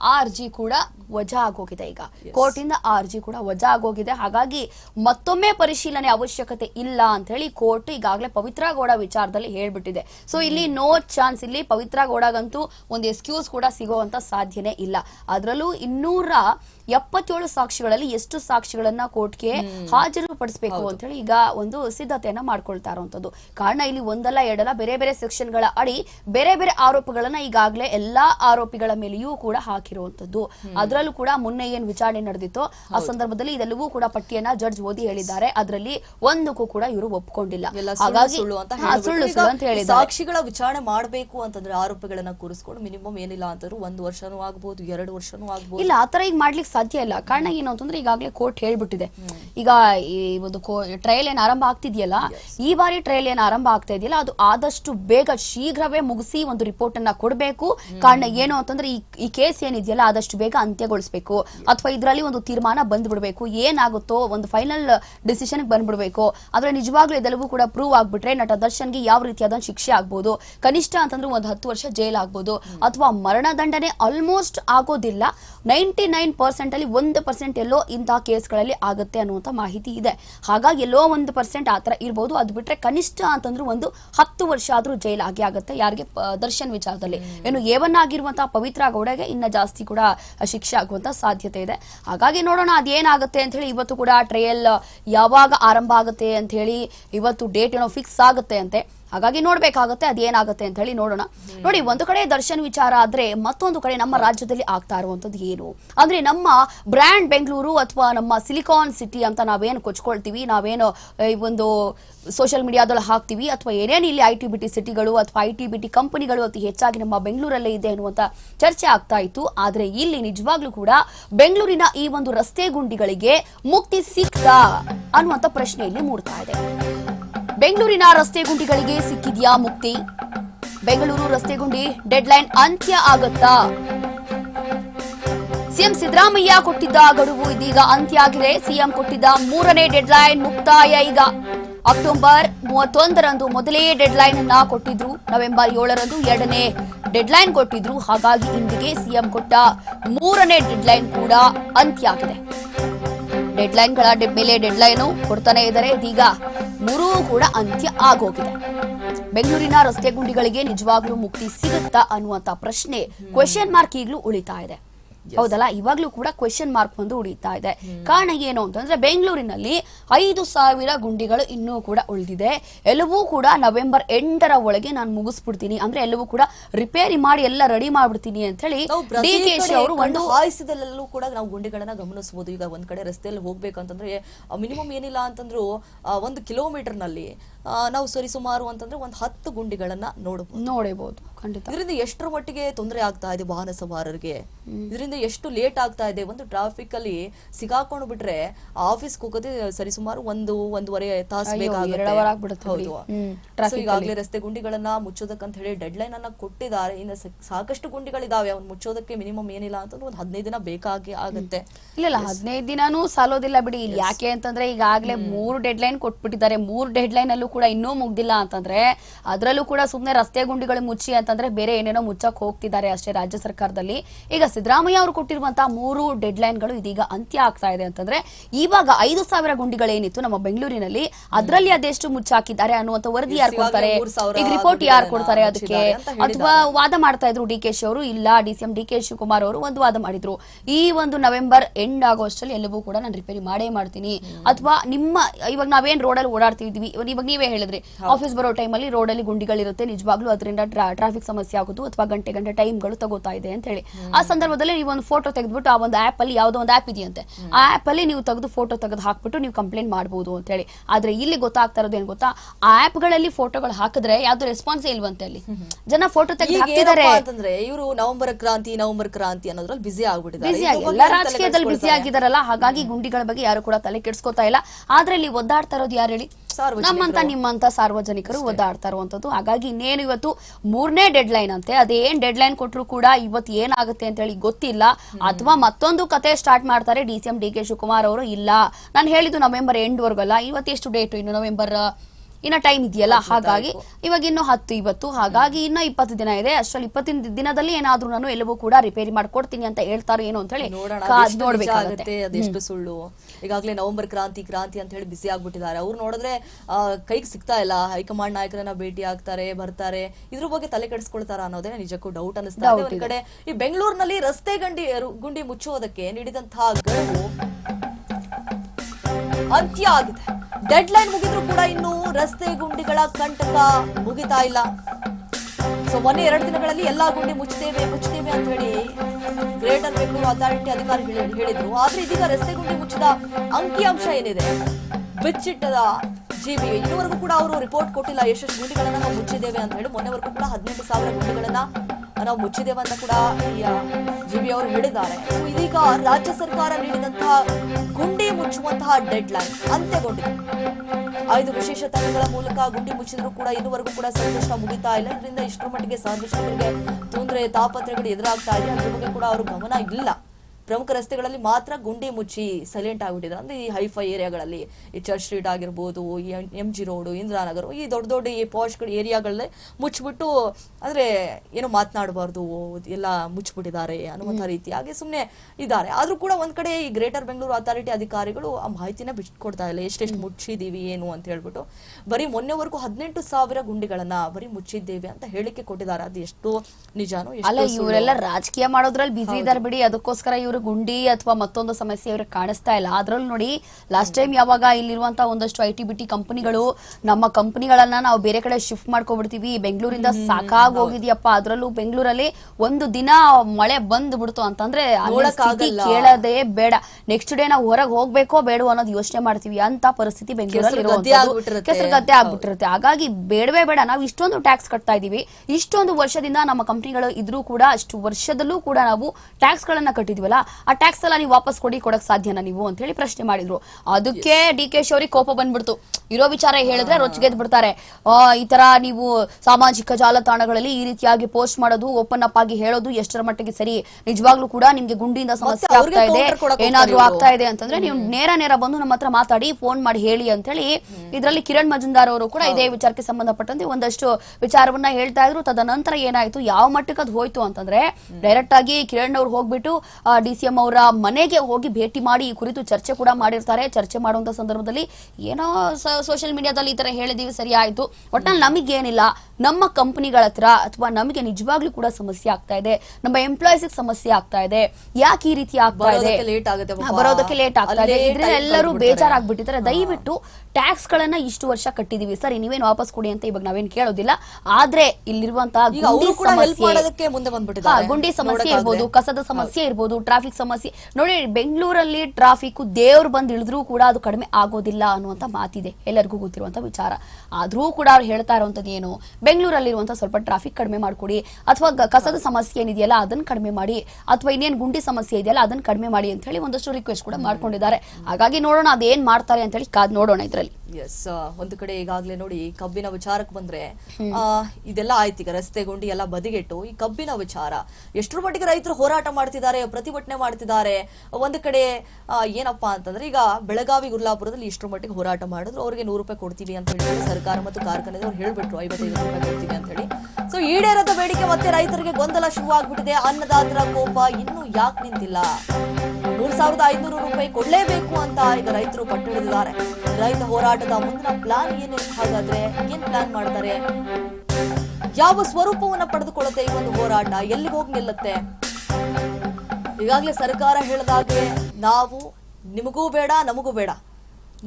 ಆ ಅರ್ಜಿ ಕೂಡ ವಜಾ ಆಗೋಗಿದೆ ಈಗ ಕೋರ್ಟಿಂದ ಆರ್ಜಿ ಆ ಅರ್ಜಿ ಕೂಡ ವಜಾ ಆಗೋಗಿದೆ ಹಾಗಾಗಿ ಮತ್ತೊಮ್ಮೆ ಪರಿಶೀಲನೆ ಅವಶ್ಯಕತೆ ಇಲ್ಲ ಅಂತ ಹೇಳಿ ಕೋರ್ಟ್ ಈಗಾಗಲೇ ಪವಿತ್ರ ಗೌಡ ವಿಚಾರದಲ್ಲಿ ಹೇಳ್ಬಿಟ್ಟಿದೆ. ಸೊ ಇಲ್ಲಿ ನೋ ಚಾನ್ಸ್ ಇಲ್ಲಿ ಪವಿತ್ರ ಗೌಡಗಂತೂ ಒಂದು ಎಕ್ಸ್ಕ್ಯೂಸ್ ಕೂಡ ಸಿಗುವಂತ ಸಾಧ್ಯನೇ ಇಲ್ಲ. ಅದರಲ್ಲೂ ಇನ್ನೂರ ಎಪ್ಪತ್ತೇಳು ಸಾಕ್ಷಿಗಳಲ್ಲಿ ಎಷ್ಟು ಸಾಕ್ಷಿಗಳನ್ನ ಕೋರ್ಟ್ಗೆ ಹಾಜರುಪಡಿಸಬೇಕು ಅಂತ ಹೇಳಿ ಈಗ ಒಂದು ಸಿದ್ಧತೆಯನ್ನ ಮಾಡ್ಕೊಳ್ತಾ ಇರುವಂತದ್ದು ಕಾರಣ ಇಲ್ಲಿ ಒಂದಲ್ಲ ಎರಡಲ್ಲ ಬೇರೆ ಬೇರೆ ಸೆಕ್ಷನ್ಗಳ ಅಡಿ ಬೇರೆ ಬೇರೆ ಆರೋಪಗಳನ್ನ ಈಗಾಗಲೇ ಎಲ್ಲಾ ಆರೋಪಿಗಳ ಮೇಲೆಯೂ ಕೂಡ ಹಾಕಿರುವಂತದ್ದು ಅದರಲ್ಲೂ ಕೂಡ ಮೊನ್ನೆ ಏನ್ ವಿಚಾರಣೆ ನಡೆದಿತ್ತು ಆ ಸಂದರ್ಭದಲ್ಲಿ ಇದೆಲ್ಲವೂ ಕೂಡ ಪಟ್ಟಿಯನ್ನ ಜಡ್ಜ್ ಓದಿ ಹೇಳಿದ್ದಾರೆ. ಅದರಲ್ಲಿ ಒಂದಕ್ಕೂ ಕೂಡ ಇವರು ಒಪ್ಕೊಂಡಿಲ್ಲ. ಹಾಗಾಗಿ ಸುಳ್ಳು ಅಂತ ಹೇಳಿದ್ದಾರೆ. ಸಾಕ್ಷಿಗಳ ವಿಚಾರಣೆ ಮಾಡಬೇಕು ಅಂತಂದ್ರೆ ಆರೋಪಿಗಳನ್ನ ಕೂರಿಸ್ಕೊಂಡು ಮಿನಿಮಮ್ ಏನಿಲ್ಲ ಅಂತಂದ್ರು ಒಂದು ವರ್ಷನೂ ಆಗಬಹುದು ಎರಡು ವರ್ಷನೂ ಆಗಬಹುದು ಇಲ್ಲ ಆತರ ಈಗ ಮಾಡ್ಲಿಕ್ಕೆ ಸಾಧ್ಯ ಇಲ್ಲ. ಕಾರಣ ಏನು ಅಂತಂದ್ರೆ ಈಗಾಗಲೇ ಕೋರ್ಟ್ ಹೇಳ್ಬಿಟ್ಟಿದೆ. ಈಗ ಈ ಒಂದು ಟ್ರಯಲ್ ಏನ್ ಆರಂಭ ಆಗ್ತಿದೆಯಲ್ಲ ಈ ಬಾರಿ ಟ್ರಯಲ್ ಏನ್ ಆರಂಭ ಆಗ್ತಾ ಇದೆಯಲ್ಲ ಅದು ಆದಷ್ಟು ಬೇಗ ಶೀಘ್ರವೇ ಮುಗಿಸಿ ಒಂದು ರಿಪೋರ್ಟ್ ಅನ್ನ ಕೊಡಬೇಕು. ಕಾರಣ ಏನು ಅಂತಂದ್ರೆ ಈ ಕೇಸ್ ಏನಿದೆಯಲ್ಲ ಆದಷ್ಟು ಬೇಗ ಅಂತ್ಯಗೊಳಿಸಬೇಕು. ಅಥವಾ ಇದರಲ್ಲಿ ಒಂದು ತೀರ್ಮಾನ ಬಂದ್ಬಿಡ್ಬೇಕು. ಏನಾಗುತ್ತೋ ಒಂದು ಫೈನಲ್ ಡಿಸಿಷನ್ ಬಂದ್ಬಿಡ್ಬೇಕು. ಆದ್ರೆ ನಿಜವಾಗ್ಲೂ ಇದೆಲ್ಲವೂ ಕೂಡ ಪ್ರೂವ್ ಆಗ್ಬಿಟ್ರೆ ನಟ ದರ್ಶನ್ಗೆ ಯಾವ ರೀತಿಯಾದ ಶಿಕ್ಷೆ ಆಗ್ಬೋದು. ಕನಿಷ್ಠ ಅಂತಂದ್ರೆ ಒಂದು ಹತ್ತು ವರ್ಷ ಜೈಲ್ ಆಗ್ಬೋದು ಅಥವಾ ಮರಣದಂಡನೆ ಆಲ್ಮೋಸ್ಟ್ ಆಗೋದಿಲ್ಲ. ನೈಂಟಿ ನೈನ್ ಪರ್ಸೆಂಟ್ ಅಲ್ಲಿ ಒಂದು ಪರ್ಸೆಂಟ್ ಎಲ್ಲೋ ಇಂತಹ ಕೇಸ್ಗಳಲ್ಲಿ ಆಗುತ್ತೆ ಅನ್ನುವಂತ ಮಾಹಿತಿ ಇದೆ. ಹಾಗಾಗಿ ಎಲ್ಲೋ ಒಂದು ಪರ್ಸೆಂಟ್ ಆತರ ಇರ್ಬೋದು. ಅದು ಬಿಟ್ಟರೆ ಕನಿಷ್ಠ ಅಂತಂದ್ರೆ ಒಂದು ಹತ್ತು ವರ್ಷ ಆದ್ರೂ ಜೈಲ್ ಆಗಿ ಆಗುತ್ತೆ. ಯಾರಿಗೆ ದರ್ಶನ್ ವಿಚಾರದಲ್ಲಿ. ಏನು ಏವನ್ ಆಗಿರುವಂತಹ ಪವಿತ್ರ ಗೌಡಗೆ ಇನ್ನ ಜಾಸ್ತಿ ಕೂಡ ಶಿಕ್ಷೆ ಆಗುವಂತ ಸಾಧ್ಯತೆ ಇದೆ. ಹಾಗಾಗಿ ನೋಡೋಣ ಅದೇನಾಗುತ್ತೆ ಅಂತ ಹೇಳಿ ಇವತ್ತು ಕೂಡ ಟ್ರಯಲ್ ಯಾವಾಗ ಆರಂಭ ಆಗುತ್ತೆ ಅಂತ ಹೇಳಿ ಇವತ್ತು ಡೇಟ್ ಏನೋ ಫಿಕ್ಸ್ ಆಗುತ್ತೆ ಅಂತೆ. ಹಾಗಾಗಿ ನೋಡ್ಬೇಕಾಗತ್ತೆ ಅದೇನಾಗುತ್ತೆ ಅಂತ ಹೇಳಿ ನೋಡೋಣ. ನೋಡಿ ಒಂದು ಕಡೆ ದರ್ಶನ್ ವಿಚಾರ ಆದ್ರೆ ಮತ್ತೊಂದು ಕಡೆ ನಮ್ಮ ರಾಜ್ಯದಲ್ಲಿ ಆಗ್ತಾ ಇರುವಂತದ್ದು ಏನು? ಅಂದ್ರೆ ನಮ್ಮ ಬ್ರ್ಯಾಂಡ್ ಬೆಂಗಳೂರು ಅಥವಾ ನಮ್ಮ ಸಿಲಿಕಾನ್ ಸಿಟಿ ಅಂತ ನಾವೇನು ಕೊಚ್ಕೊಳ್ತೀವಿ ನಾವೇನು ಈ ಒಂದು ಸೋಷಿಯಲ್ ಮೀಡಿಯಾದಲ್ಲಿ ಹಾಕ್ತಿವಿ ಅಥವಾ ಏನೇನು ಇಲ್ಲಿ ಐ ಟಿ ಬಿ ಟಿ ಸಿಟಿಗಳು ಅಥವಾ ಐ ಟಿ ಬಿ ಟಿ ಕಂಪನಿಗಳು ಅತಿ ಹೆಚ್ಚಾಗಿ ನಮ್ಮ ಬೆಂಗಳೂರಲ್ಲೇ ಇದೆ ಅನ್ನುವಂತ ಚರ್ಚೆ ಆಗ್ತಾ ಇತ್ತು. ಆದ್ರೆ ಇಲ್ಲಿ ನಿಜವಾಗ್ಲೂ ಕೂಡ ಬೆಂಗಳೂರಿನ ಈ ಒಂದು ರಸ್ತೆ ಗುಂಡಿಗಳಿಗೆ ಮುಕ್ತಿ ಸಿಕ್ತಾ ಅನ್ನುವಂತ ಪ್ರಶ್ನೆ ಇಲ್ಲಿ ಮೂಡ್ತಾ ಇದೆ. ಬೆಂಗಳೂರಿನ ರಸ್ತೆ ಗುಂಡಿಗಳಿಗೆ ಸಿಕ್ಕಿದ್ಯಾ ಮುಕ್ತಿ? ಬೆಂಗಳೂರು ರಸ್ತೆ ಗುಂಡಿ ಡೆಡ್ಲೈನ್ ಅಂತ್ಯ ಆಗತ್ತಾ? ಸಿಎಂ ಸಿದ್ದರಾಮಯ್ಯ ಕೊಟ್ಟಿದ್ದ ಗಡುವು ಇದೀಗ ಅಂತ್ಯ ಆಗಿದೆ. ಸಿಎಂ ಕೊಟ್ಟಿದ್ದ ಮೂರನೇ ಡೆಡ್ಲೈನ್ ಮುಕ್ತಾಯ ಈಗ. ಅಕ್ಟೋಬರ್ ಮೂವತ್ತೊಂದರಂದು ಮೊದಲೇ ಡೆಡ್ಲೈನ್ ಅನ್ನ ಕೊಟ್ಟಿದ್ರು. ನವೆಂಬರ್ ಏಳರಂದು ಎರಡನೇ ಡೆಡ್ಲೈನ್ ಕೊಟ್ಟಿದ್ರು. ಹಾಗಾಗಿ ಇಂದಿಗೆ ಸಿಎಂ ಕೊಟ್ಟ ಮೂರನೇ ಡೆಡ್ಲೈನ್ ಕೂಡ ಅಂತ್ಯ ಆಗಿದೆ. ಡೆಡ್ಲೈನ್ಗಳ ಡೆ- ಮೇಲೆ ಡೆಡ್ಲೈನು ಕೊಡ್ತಾನೆ ಇದ್ದಾರೆ. ಇದೀಗ ಮೂರೂ ಕೂಡ ಅಂತ್ಯ ಆಗೋಗಿದೆ. ಬೆಂಗಳೂರಿನ ರಸ್ತೆ ಗುಂಡಿಗಳಿಗೆ ನಿಜವಾಗ್ಲೂ ಮುಕ್ತಿ ಸಿಗುತ್ತಾ ಅನ್ನುವಂತ ಪ್ರಶ್ನೆ ಕ್ವೆಶನ್ ಮಾರ್ಕ್ ಈಗಲೂ ಉಳಿತಾ ಇದೆ. ಹೌದಲ್ಲ? ಇವಾಗ್ಲೂ ಕೂಡ ಕ್ವೆಶನ್ ಮಾರ್ಕ್ ಬಂದು ಉಳಿತಾ ಇದೆ. ಕಾರಣ ಏನು ಅಂತಂದ್ರೆ ಬೆಂಗಳೂರಿನಲ್ಲಿ ಐದು ಸಾವಿರ ಗುಂಡಿಗಳು ಇನ್ನೂ ಕೂಡ ಉಳಿದಿದೆ. ಎಲ್ಲವೂ ಕೂಡ ನವೆಂಬರ್ ಎಂಟರ ಒಳಗೆ ನಾನು ಮುಗಿಸ್ಬಿಡ್ತೀನಿ. ಅಂದ್ರೆ ಎಲ್ಲವೂ ಕೂಡ ರಿಪೇರಿ ಮಾಡಿ ಎಲ್ಲ ರೆಡಿ ಮಾಡ್ಬಿಡ್ತೀನಿ ಅಂತ ಹೇಳಿ ಡಿ ಕೆ ಶಿ ಅವರು ಒಂದು ಹಾಯಿಸಿದಲ್ಲೆಲ್ಲೂ ಕೂಡ ನಾವು ಗುಂಡಿಗಳನ್ನ ಗಮನಿಸಬಹುದು ಈಗ ಒಂದ್ ಕಡೆ ರಸ್ತೆಯಲ್ಲಿ ಹೋಗ್ಬೇಕಂತಂದ್ರೆ ಮಿನಿಮಮ್ ಏನಿಲ್ಲ ಅಂತಂದ್ರು ಒಂದು ಕಿಲೋಮೀಟರ್ನಲ್ಲಿ ಆ, ಸರಿ ಸುಮಾರು ಅಂತಂದ್ರೆ ಒಂದ್ ಹತ್ತು ಗುಂಡಿಗಳನ್ನ ನೋಡಬಹುದು. ನೋಡಬಹುದು ಖಂಡಿತ. ಇದರಿಂದ ಎಷ್ಟರ ಮಟ್ಟಿಗೆ ತೊಂದರೆ ಆಗ್ತಾ ಇದೆ ವಾಹನ ಸವಾರರಿಗೆ? ಇದರಿಂದ ಎಷ್ಟು ಲೇಟ್ ಆಗ್ತಾ ಇದೆ? ಒಂದು ಟ್ರಾಫಿಕ್ ಅಲ್ಲಿ ಸಿಗಾಕೊಂಡು ಬಿಟ್ರೆ ಆಫೀಸ್ ಹೋಗೋದೇ ಸರಿಸುಮಾರು ಒಂದು ಒಂದೂವರೆ ತಾಸು ಬೇಕಾಗುತ್ತೆ. ಈಗಾಗಲೇ ರಸ್ತೆ ಗುಂಡಿಗಳನ್ನ ಮುಚ್ಚೋದಕ್ಕಂತ ಹೇಳಿ ಡೆಡ್ ಲೈನ್ ಅನ್ನ ಕೊಟ್ಟಿದ್ದಾರೆ. ಇನ್ನು ಸಾಕಷ್ಟು ಗುಂಡಿಗಳಿದಾವೆ. ಅವ್ನು ಮುಚ್ಚೋದಕ್ಕೆ ಮಿನಿಮಮ್ ಏನಿಲ್ಲ ಅಂತಂದ್ರೆ ಒಂದು ಹದಿನೈದು ದಿನ ಬೇಕಾಗಿ ಆಗುತ್ತೆ. ಇಲ್ಲ ಇಲ್ಲ ಹದಿನೈದು ದಿನಾನೂ ಸಾಲೋದಿಲ್ಲ ಬಿಡಿ. ಇಲ್ಲಿ ಯಾಕೆ ಅಂತಂದ್ರೆ ಈಗಾಗಲೇ ಮೂರು ಡೆಡ್ ಲೈನ್ ಕೊಟ್ಬಿಟ್ಟಿದ್ದಾರೆ. ಮೂರು ಡೆಡ್ ಲೈನ್ ಅಲ್ಲೂ ಕೂಡ ಇನ್ನೂ ಮುಗ್ದಿಲ್ಲ ಅಂತಂದ್ರೆ ಅದರಲ್ಲೂ ಕೂಡ ಸುಮ್ನೆ ರಸ್ತೆ ಗುಂಡಿಗಳು ಮುಚ್ಚಿ ಅಂತಂದ್ರೆ ಬೇರೆ ಏನೇನೋ ಮುಚ್ಚಕ್ ಹೋಗ್ತಿದ್ದಾರೆ ಅಷ್ಟೇ ರಾಜ್ಯ ಸರ್ಕಾರದಲ್ಲಿ. ಈಗ ಸಿದ್ದರಾಮಯ್ಯ ಅವರು ಕೊಟ್ಟಿರುವಂತಹ ಮೂರು ಡೆಡ್ ಲೈನ್ಗಳು ಇದೀಗ ಅಂತ್ಯ ಆಗ್ತಾ ಇದೆ ಅಂತಂದ್ರೆ ಇವಾಗ ಐದು ಸಾವಿರ ಗುಂಡಿಗಳೇನಿತ್ತು ನಮ್ಮ ಬೆಂಗಳೂರಿನಲ್ಲಿ ಅದರಲ್ಲಿ ಅದೆಷ್ಟು ಮುಚ್ಚಾಕಿದ್ದಾರೆ ಅನ್ನುವಂತ ವರದಿ ಯಾರು ಕೊಡ್ತಾರೆ? ಈಗ ರಿಪೋರ್ಟ್ ಯಾರು ಕೊಡ್ತಾರೆ ಅದಕ್ಕೆ? ಅಥವಾ ವಾದ ಮಾಡ್ತಾ ಇದ್ರು ಡಿ ಕೆ ಶಿ ಅವರು? ಇಲ್ಲ D C M D K Shivakumar ಅವರು ಒಂದು ವಾದ ಮಾಡಿದ್ರು. ಈ ಒಂದು ನವೆಂಬರ್ ಎಂಡ್ ಆಗೋ ಅಷ್ಟರಲ್ಲಿ ಎಲ್ಲವೂ ಕೂಡ ನಾನು ರಿಪೇರಿ ಮಾಡೇ ಮಾಡ್ತೀನಿ. ಅಥವಾ ನಿಮ್ಮ ಇವಾಗ ನಾವೇನ್ ರೋಡಲ್ಲಿ ಓಡಾಡ್ತಿದ್ವಿ ಇವಾಗ ಇವಾಗ ನೀವೇ ಹೇಳಿದ್ರಿ. ಆಫೀಸ್ ಬರೋ ಟೈಮಲ್ಲಿ ಅಲ್ಲಿ ಗುಂಡಿಗಳಿರುತ್ತೆ. ನಿಜವಾಗ್ಲೂ ಅದರಿಂದ ಟ್ರಾಫಿಕ್ ಸಮಸ್ಯೆ ಆಗುದು ಅಥವಾ ಗಂಟೆ ಗಂಟೆ ಟೈಮ್ಗಳು ತಗೋತಾ ಇದೆ ಅಂತ ಹೇಳಿ. ಆ ಸಂದರ್ಭದಲ್ಲಿ ನೀವು ಒಂದು ಫೋಟೋ ತೆಗೆದ್ಬಿಟ್ಟು ಆ ಒಂದು ಆಪ್ ಅಲ್ಲಿ ಯಾವುದೋ ಒಂದು ಆಪ್ ಇದೆಯಂತೆ. ಆ ಆಪ್ ಅಲ್ಲಿ ನೀವು ತೆಗೆದು ಫೋಟೋ ತೆಗೆದು ಹಾಕ್ಬಿಟ್ಟು ನೀವು ಕಂಪ್ಲೇಂಟ್ ಮಾಡಬಹುದು ಅಂತ ಹೇಳಿ. ಆದ್ರೆ ಇಲ್ಲಿ ಗೊತ್ತಾಗ್ತಾ ಇರೋದು ಏನ್ ಗೊತ್ತಾ? ಆ ಆಪ್ಗಳಲ್ಲಿ ಫೋಟೋಗಳು ಹಾಕಿದ್ರೆ ಯಾವ್ದು ರೆಸ್ಪಾನ್ಸ್ ಇಲ್ವಂತೆ ಅಲ್ಲಿ? ಜನ ಫೋಟೋ ತೆಗೆದು ಹಾಕ್ತಿದ್ದಾರೆ. ಅಂತಂದ್ರೆ ಇವರು ನವೆಂಬರ್ ಕ್ರಾಂತಿ ನವಂಬರ್ ಕ್ರಾಂತಿ ಅನ್ನೋದ್ರಲ್ಲಿ ಬಿಸಿ ಆಗ್ಬಿಟ್ಟಿದ್ದಾರೆ. ಎಲ್ಲ ರಾಜಕೀಯದಲ್ಲಿ ಬಿಸಿ ಆಗಿದಾರಲ್ಲ. ಹಾಗಾಗಿ ಗುಂಡಿಗಳ ಬಗ್ಗೆ ಯಾರು ಕೂಡ ತಲೆ ಕೆಡಿಸ್ಕೊತಾ ಇಲ್ಲ. ಆದ್ರೆ ಇಲ್ಲಿ ಒದ್ದಾಡ್ತಾ ಇರೋದು ಯಾರು ಹೇಳಿ. ನಮ್ಮಂತ ನಿಮ್ಮಂತ ಸಾರ್ವಜನಿಕರು ಒದ್ದಾಡ್ತಾ ಇರುವಂತದ್ದು ಹಾಗಾಗಿ ಇನ್ನೇನು ಇವತ್ತು ಮೂರನೇ ಡೆಡ್ ಲೈನ್ ಅಂತೆ ಅದೇನ್ ಡೆಡ್ ಲೈನ್ ಕೊಟ್ಟರು ಕೂಡ ಇವತ್ತು ಏನಾಗುತ್ತೆ ಅಂತ ಹೇಳಿ ಗೊತ್ತಿಲ್ಲ. ಅಥವಾ ಮತ್ತೊಂದು ಕತೆ ಸ್ಟಾರ್ಟ್ ಮಾಡ್ತಾರೆ D C M D K Shivakumar ಅವರು. ಇಲ್ಲ. ನಾನು ಹೇಳಿದ್ದು ನವೆಂಬರ್ ಎಂಡ್ ವರ್ಗಲ್ಲ ಇವತ್ತು ಎಷ್ಟು ಡೇಟ್ ಇನ್ನು ನವೆಂಬರ್ ಇನ್ನ ಟೈಮ್ ಇದೆಯಲ್ಲ? ಹಾಗಾಗಿ ಇವಾಗ ಇನ್ನು ಹತ್ತು ಇವತ್ತು. ಹಾಗಾಗಿ ಇನ್ನ ಇಪ್ಪತ್ತು ದಿನ ಇದೆ. ಅಷ್ಟ್ರಲ್ಲಿ ಇಪ್ಪತ್ತಿನ ದಿನದಲ್ಲಿ ಏನಾದ್ರೂ ನಾನು ಎಲ್ಲವೂ ಕೂಡ ರಿಪೇರಿ ಮಾಡ್ಕೊಡ್ತೀನಿ ಅಂತ ಹೇಳ್ತಾರೋ ಏನು ಅಂತ ಹೇಳಿ ಕಾದ್ ಅದೆಷ್ಟು ನೋಡ್ಬೇಕಾಗತ್ತೆ. ಸುಳ್ಳು? ಈಗಾಗಲೇ ನವೆಂಬರ್ ಕ್ರಾಂತಿ ಕ್ರಾಂತಿ ಅಂತ ಹೇಳಿ ಬಿಸಿ ಆಗ್ಬಿಟ್ಟಿದ್ದಾರೆ. ಅವ್ರು ನೋಡಿದ್ರೆ ಕೈಗೆ ಸಿಗ್ತಾ ಇಲ್ಲ. ಹೈಕಮಾಂಡ್ ನಾಯಕರನ್ನ ಭೇಟಿ ಆಗ್ತಾರೆ ಬರ್ತಾರೆ. ಇದ್ರ ಬಗ್ಗೆ ತಲೆ ಕೆಡಿಸ್ಕೊಳ್ತಾರ ಅನ್ನೋದೇ ನಿಜಕ್ಕೂ ಡೌಟ್ ಅನಿಸ್ತಾ ಇದೆ. ಒಂದ್ ಕಡೆ ಈ ಬೆಂಗಳೂರಿನಲ್ಲಿ ರಸ್ತೆ ಗಂಡಿ ಗುಂಡಿ ಮುಚ್ಚುವುದಕ್ಕೆ ನೀಡಿದಂತಹ ಗಡುವು ಅಂತ್ಯ ಆಗಿದೆ. ಡೆಡ್ ಲೈನ್ ಮುಗಿದ್ರು ಕೂಡ ಇನ್ನು ರಸ್ತೆ ಗುಂಡಿಗಳ ಕಂಟಕ ಮುಗಿತಾ ಇಲ್ಲ. ಸೊ ಮೊನ್ನೆ ಎರಡು ದಿನಗಳಲ್ಲಿ ಎಲ್ಲಾ ಗುಂಡಿ ಮುಚ್ಚುತ್ತೇವೆ ಮುಚ್ಚುತ್ತೇವೆ ಅಂತ ಹೇಳಿ ಗ್ರೇಟರ್ ಬೆಂಗಳೂರು ಅಥಾರಿಟಿ ಅಧಿಕಾರಿಗಳು ಹೇಳಿದ್ರು. ಆದ್ರೆ ಇದೀಗ ರಸ್ತೆ ಗುಂಡಿ ಮುಚ್ಚಿದ ಅಂಕಿಅಂಶ ಏನಿದೆ? ಬಿಚ್ಚಿಟ್ಟದ ಜಿಬಿ ಇದುವರೆಗೂ ಕೂಡ ಅವರು ರಿಪೋರ್ಟ್ ಕೊಟ್ಟಿಲ್ಲ ಎಷ್ಟೆಷ್ಟು ಗುಂಡಿಗಳನ್ನ ನಾವು ಮುಚ್ಚಿದ್ದೇವೆ ಅಂತ ಹೇಳಿ. ಮೊನ್ನೆವರೆಗೂ ಕೂಡ ಹದಿನೆಂಟು ಸಾವಿರ ಗುಂಡಿಗಳನ್ನ ನಾವು ಮುಚ್ಚಿದೇವನ್ನ ಕೂಡ ಈ ಜಿಬಿ ಅವರು ಹೇಳಿದ್ದಾರೆ. ಇದೀಗ ರಾಜ್ಯ ಸರ್ಕಾರ ನೀಡಿದಂತಹ ಗುಂಡಿ ಮುಚ್ಚುವಂತಹ ಡೆಡ್ ಲೈನ್ ಅಂತ್ಯಗೊಂಡಿದೆ. ಐದು ವಿಶೇಷ ತಂಡಗಳ ಮೂಲಕ ಗುಂಡಿ ಮುಚ್ಚಿದ್ರು ಕೂಡ ಇದುವರೆಗೂ ಕೂಡ ಸಂಕಷ್ಟ ಮುಗಿತಾ ಇಲ್ಲ. ಇದರಿಂದ ಇಷ್ಟರ ಮಟ್ಟಿಗೆ ಸಾರ್ವಜನಿಕರಿಗೆ ತೊಂದರೆ, ತಾಪತ್ರಗಳು ಎದುರಾಗ್ತಾ ಇದೆ. ಅದ್ರ ಬಗ್ಗೆ ಕೂಡ ಅವರು ಗಮನ ಇಲ್ಲ. ಪ್ರಮುಖ ರಸ್ತೆಗಳಲ್ಲಿ ಮಾತ್ರ ಗುಂಡಿ ಮುಚ್ಚಿ ಸೈಲೆಂಟ್ ಆಗಿಬಿಟ್ಟಿದ್ದಾರೆ ಅಂದ್ರೆ ಈ ಹೈಫೈ ಏರಿಯಾಗಳಲ್ಲಿ ಈ ಚರ್ಚ್ ಸ್ಟ್ರೀಟ್ ಆಗಿರ್ಬೋದು ಈ ಎಂ ಜಿ ರೋಡು ಇಂದಿರಾನಗರ ಈ ದೊಡ್ಡ ದೊಡ್ಡ ಈ ಪಾಶ್ ಏರಿಯಾಗಳಲ್ಲೇ ಮುಚ್ಚಿಬಿಟ್ಟು ಅಂದ್ರೆ ಏನು ಮಾತನಾಡಬಾರ್ದು ಎಲ್ಲ ಮುಚ್ಚಿಬಿಟ್ಟಿದ್ದಾರೆ ಅನ್ನುವಂಥ ರೀತಿಯಾಗಿ ಸುಮ್ಮನೆ ಇದ್ದಾರೆ. ಆದ್ರೂ ಕೂಡ ಒಂದ್ ಕಡೆ ಈ ಗ್ರೇಟರ್ ಬೆಂಗಳೂರು ಅಥಾರಿಟಿ ಅಧಿಕಾರಿಗಳು ಆ ಮಾಹಿತಿನ ಬಿಟ್ಕೊಡ್ತಾ ಇಲ್ಲ. ಎಷ್ಟೆಷ್ಟು ಮುಚ್ಚಿದೀವಿ ಏನು ಅಂತ ಹೇಳ್ಬಿಟ್ಟು. ಬರೀ ಮೊನ್ನೆವರೆಗೂ ಹದಿನೆಂಟು ಸಾವಿರ ಗುಂಡಿಗಳನ್ನ ಬರೀ ಮುಚ್ಚಿದ್ದೇವೆ ಅಂತ ಹೇಳಿಕೆ ಕೊಟ್ಟಿದ್ದಾರೆ. ಅದು ಎಷ್ಟು ನಿಜಾನು ಅಲ್ಲ ಇವರೆಲ್ಲ ರಾಜಕೀಯ ಮಾಡೋದ್ರಲ್ಲಿ ಬಿಜಿ ಇದಾರೆ ಬಿಡಿ. ಅದಕ್ಕೋಸ್ಕರ ಇವರು ಗುಂಡಿ ಅಥವಾ ಮತ್ತೊಂದು ಸಮಸ್ಯೆ ಅವ್ರಿಗೆ ಕಾಣಿಸ್ತಾ ಇಲ್ಲ. ಅದ್ರಲ್ಲಿ ನೋಡಿ ಲಾಸ್ಟ್ ಟೈಮ್ ಯಾವಾಗ ಇಲ್ಲಿರುವಂತಹ ಒಂದಷ್ಟು ಐ ಟಿ ಬಿ ಟಿ ಕಂಪನಿಗಳು ನಮ್ಮ ಕಂಪನಿಗಳನ್ನ ನಾವು ಬೇರೆ ಕಡೆ ಶಿಫ್ಟ್ ಮಾಡ್ಕೊಬಿಡ್ತೀವಿ ಬೆಂಗಳೂರಿಂದ ಸಾಕಾಗಿ ಹೋಗಿದ್ಯಪ್ಪ. ಅದ್ರಲ್ಲೂ ಬೆಂಗಳೂರಲ್ಲಿ ಒಂದು ದಿನ ಮಳೆ ಬಂದ್ ಬಿಡ್ತು ಅಂತಂದ್ರೆ ಕೇಳದೆ ಬೇಡ. ನೆಕ್ಸ್ಟ್ ಡೇ ನಾವು ಹೊರಗೆ ಹೋಗ್ಬೇಕೋ ಬೇಡೋ ಅನ್ನೋದು ಯೋಚನೆ ಮಾಡ್ತೀವಿ. ಅಂತ ಪರಿಸ್ಥಿತಿ ಬೆಂಗಳೂರಲ್ಲಿ ಕೆಸರು ಗದ್ದೆ ಆಗ್ಬಿಟ್ಟಿರುತ್ತೆ. ಹಾಗಾಗಿ ಬೇಡವೇ ಬೇಡ. ನಾವು ಇಷ್ಟೊಂದು ಟ್ಯಾಕ್ಸ್ ಕಟ್ತಾ ಇದೀವಿ ಇಷ್ಟೊಂದು ವರ್ಷದಿಂದ ನಮ್ಮ ಕಂಪನಿಗಳು ಇದ್ರೂ ಕೂಡ ಅಷ್ಟು ವರ್ಷದಲ್ಲೂ ಕೂಡ ನಾವು ಟ್ಯಾಕ್ಸ್ ಗಳನ್ನ ಕಟ್ಟಿದ್ವಲ್ಲ ಆ ಟ್ಯಾಕ್ಸ್ ಎಲ್ಲ ನೀವು ವಾಪಸ್ ಕೊಡಿ ಕೊಡಕ್ ಸಾಧ್ಯನಾ ನೀವು ಅಂತ ಹೇಳಿ ಪ್ರಶ್ನೆ ಮಾಡಿದ್ರು. ಅದಕ್ಕೆ ಡಿ ಕೆ ಶಿ ಅವ್ರಿಗೆ ಕೋಪ ಬಂದ್ಬಿಡ್ತು. ಇರೋ ವಿಚಾರ ಹೇಳಿದ್ರೆ ರೊಚ್ಚಿಗೆದ್ ಬಿಡ್ತಾರೆ. ಈ ತರ ನೀವು ಸಾಮಾಜಿಕ ಜಾಲತಾಣಗಳಲ್ಲಿ ಈ ರೀತಿಯಾಗಿ ಪೋಸ್ಟ್ ಮಾಡೋದು ಓಪನ್ ಅಪ್ ಆಗಿ ಹೇಳೋದು ಎಷ್ಟರ ಮಟ್ಟಿಗೆ ಸರಿ? ನಿಜವಾಗ್ಲೂ ಕೂಡ ನಿಮ್ಗೆ ಗುಂಡಿಯಿಂದ ಸಮಸ್ಯೆ ಆಗ್ತಾ ಇದೆ. ಏನಾದ್ರೂ ಆಗ್ತಾ ಇದೆ ಅಂತಂದ್ರೆ ನೀವು ನೇರ ನೇರ ಬಂದು ನಮ್ಮ ಹತ್ರ ಮಾತಾಡಿ ಫೋನ್ ಮಾಡಿ ಹೇಳಿ ಅಂತ ಹೇಳಿ ಇದರಲ್ಲಿ ಕಿರಣ್ ಮಜುಂದಾರ್ ಅವರು ಕೂಡ ಇದೇ ವಿಚಾರಕ್ಕೆ ಸಂಬಂಧಪಟ್ಟಂತೆ ಒಂದಷ್ಟು ವಿಚಾರವನ್ನ ಹೇಳ್ತಾ ಇದ್ರು. ತದನಂತರ ಏನಾಯ್ತು? ಯಾವ ಮಟ್ಟಕ್ಕೆ ಅದು ಹೋಯ್ತು ಅಂತಂದ್ರೆ ಡೈರೆಕ್ಟ್ ಆಗಿ ಕಿರಣ್ ಅವ್ರು ಹೋಗ್ಬಿಟ್ಟು ಡಿ ಡಿಸಿಎಂ ಅವರ ಮನೆಗೆ ಹೋಗಿ ಭೇಟಿ ಮಾಡಿ ಈ ಕುರಿತು ಚರ್ಚೆ ಕೂಡ ಮಾಡಿರ್ತಾರೆ. ಚರ್ಚೆ ಮಾಡುವಂತ ಸಂದರ್ಭದಲ್ಲಿ ಏನೋ ಸೋಷಿಯಲ್ ಮೀಡಿಯಾದಲ್ಲಿ ಈ ತರ ಹೇಳಿದೀವಿ ಸರಿ ಆಯ್ತು. ಒಟ್ನಲ್ಲಿ ನಮಗೇನಿಲ್ಲ ನಮ್ಮ ಕಂಪನಿಗಳ ಹತ್ರ ಅಥವಾ ನಮಗೆ ನಿಜವಾಗ್ಲೂ ಕೂಡ ಸಮಸ್ಯೆ ಆಗ್ತಾ ಇದೆ ನಮ್ಮ ಎಂಪ್ಲಾಯೀಸ್ ಸಮಸ್ಯೆ ಆಗ್ತಾ ಇದೆ ಯಾಕೆ ಈ ರೀತಿ ಆಗ್ತಾ ಇದೆ? ಬರೋದಕ್ಕೆ ಲೇಟ್ ಆಗ್ತಾ ಇದೆ. ಎಲ್ಲರೂ. ಬೇಜಾರಾಗ್ಬಿಟ್ಟಿದ್ದಾರೆ ದಯವಿಟ್ಟು ಟ್ಯಾಕ್ಸ್ ಗಳನ್ನ ಇಷ್ಟು ವರ್ಷ ಕಟ್ಟಿದೀವಿ. ಸರಿ ನೀವೇನು ವಾಪಸ್ ಕೊಡಿ ಅಂತ ಇವಾಗ ನಾವೇನ್ ಕೇಳೋದಿಲ್ಲ. ಆದ್ರೆ ಇಲ್ಲಿರುವಂತಹ ಗುಂಡಿ ಸಮಸ್ಯೆ. ಇರ್ಬೋದು ಕಸದ ಸಮಸ್ಯೆ ಇರ್ಬೋದು ಟ್ರಾಫಿಕ್ ಸಮಸ್ಯೆ. ನೋಡಿ ಬೆಂಗಳೂರಲ್ಲಿ ಟ್ರಾಫಿಕ್ ದೇವ್ರು ಬಂದ್ ಇಳಿದ್ರೂ ಕೂಡ ಅದು ಕಡಿಮೆ ಆಗೋದಿಲ್ಲ ಅನ್ನುವಂತ ಮಾತಿದೆ. ಎಲ್ಲರಿಗೂ ಗೊತ್ತಿರುವಂತ ವಿಚಾರ. ಆದ್ರೂ ಕೂಡ ಅವ್ರು ಹೇಳ್ತಾ ಇರುವಂತದ್ದು ಏನು? ಬೆಂಗಳೂರಲ್ಲಿರುವಂತ ಸ್ವಲ್ಪ ಟ್ರಾಫಿಕ್ ಕಡಿಮೆ ಮಾಡ್ಕೊಡಿ. ಅಥವಾ ಕಸದ ಸಮಸ್ಯೆ ಏನಿದೆಯಲ್ಲ ಅದನ್ನ ಕಡಿಮೆ ಮಾಡಿ. ಅಥವಾ ಇನ್ನೇನ್ ಗುಂಡಿ ಸಮಸ್ಯೆ ಇದೆಯಲ್ಲ ಅದನ್ನ ಕಡಿಮೆ ಮಾಡಿ ಅಂತ ಹೇಳಿ ಒಂದಷ್ಟು ರಿಕ್ವೆಸ್ಟ್ ಕೂಡ ಮಾಡ್ಕೊಂಡಿದ್ದಾರೆ. ಹಾಗಾಗಿ ನೋಡೋಣ ಅದೇನ್ ಮಾಡ್ತಾರೆ ಅಂತ ಹೇಳಿ ಕಾದ್ ನೋಡೋಣ ಇದ್ರಲ್ಲಿ. ಎಸ್ ಒಂದು ಕಡೆ ಈಗಾಗ್ಲೇ ನೋಡಿ ಕಬ್ಬಿನ ವಿಚಾರಕ್ಕೆ ಬಂದ್ರೆ ಇದೆಲ್ಲ ಆಯ್ತು ಈಗ ರಸ್ತೆ ಗುಂಡಿ ಎಲ್ಲ ಬದಿಗೆಟ್ಟು ಈ ಕಬ್ಬಿನ ವಿಚಾರ. ಎಷ್ಟರ ಮಟ್ಟಿಗೆ ರೈತರು ಹೋರಾಟ ಮಾಡ್ತಿದ್ದಾರೆ ಪ್ರತಿಭಟನೆ ಮಾಡ್ತಿದ್ದಾರೆ ಒಂದು ಕಡೆ ಏನಪ್ಪಾ ಅಂತಂದ್ರೆ ಈಗ ಬೆಳಗಾವಿ ಗುರ್ಲಾಪುರದಲ್ಲಿ ಇಷ್ಟರ ಮಟ್ಟಿಗೆ ಹೋರಾಟ ಮಾಡಿದ್ರು ಅವ್ರಿಗೆ ನೂರು ರೂಪಾಯಿ ಕೊಡ್ತೀವಿ ಅಂತ ಹೇಳಿ ಸರ್ಕಾರ ಮತ್ತು ಕಾರ್ಖಾನೆದವ್ರು ಹೇಳ್ಬಿಟ್ರು ಐವತ್ತೈದು ರೂಪಾಯಿ ಕೊಡ್ತೀವಿ ಅಂತ ಹೇಳಿ. ಸೊ ಈಡೇರದ ಬೇಡಿಕೆ ಮತ್ತೆ ರೈತರಿಗೆ ಗೊಂದಲ ಶುರುವಾಗ್ಬಿಟ್ಟಿದೆ ಅನ್ನದಾತರ ಕೋಪ ಇನ್ನೂ ಯಾಕೆ ನಿಂತಿಲ್ಲ? ಮೂರ್ ಸಾವಿರದ ಐನೂರು ರೂಪಾಯಿ ಕೊಡಲೇಬೇಕು ಅಂತ ಈಗ ರೈತರು ಪಟ್ಟು ರೈತ ಹೋರಾಟದ ಮುಂದಿನ ಪ್ಲಾನ್ ಏನು? ಹಾಗಾದ್ರೆ ಏನ್ ಪ್ಲಾನ್ ಮಾಡ್ತಾರೆ? ಯಾವ ಸ್ವರೂಪವನ್ನ ಪಡೆದುಕೊಳ್ಳುತ್ತೆ ಈ ಒಂದು ಹೋರಾಟ? ಎಲ್ಲಿ ಹೋಗಿ ನಿಲ್ಲುತ್ತೆ? ಈಗಾಗಲೇ ಸರ್ಕಾರ ಹೇಳಿದಾಗೆ ನಾವು ನಿಮಗೂ ಬೇಡ, ನಮಗೂ ಬೇಡ.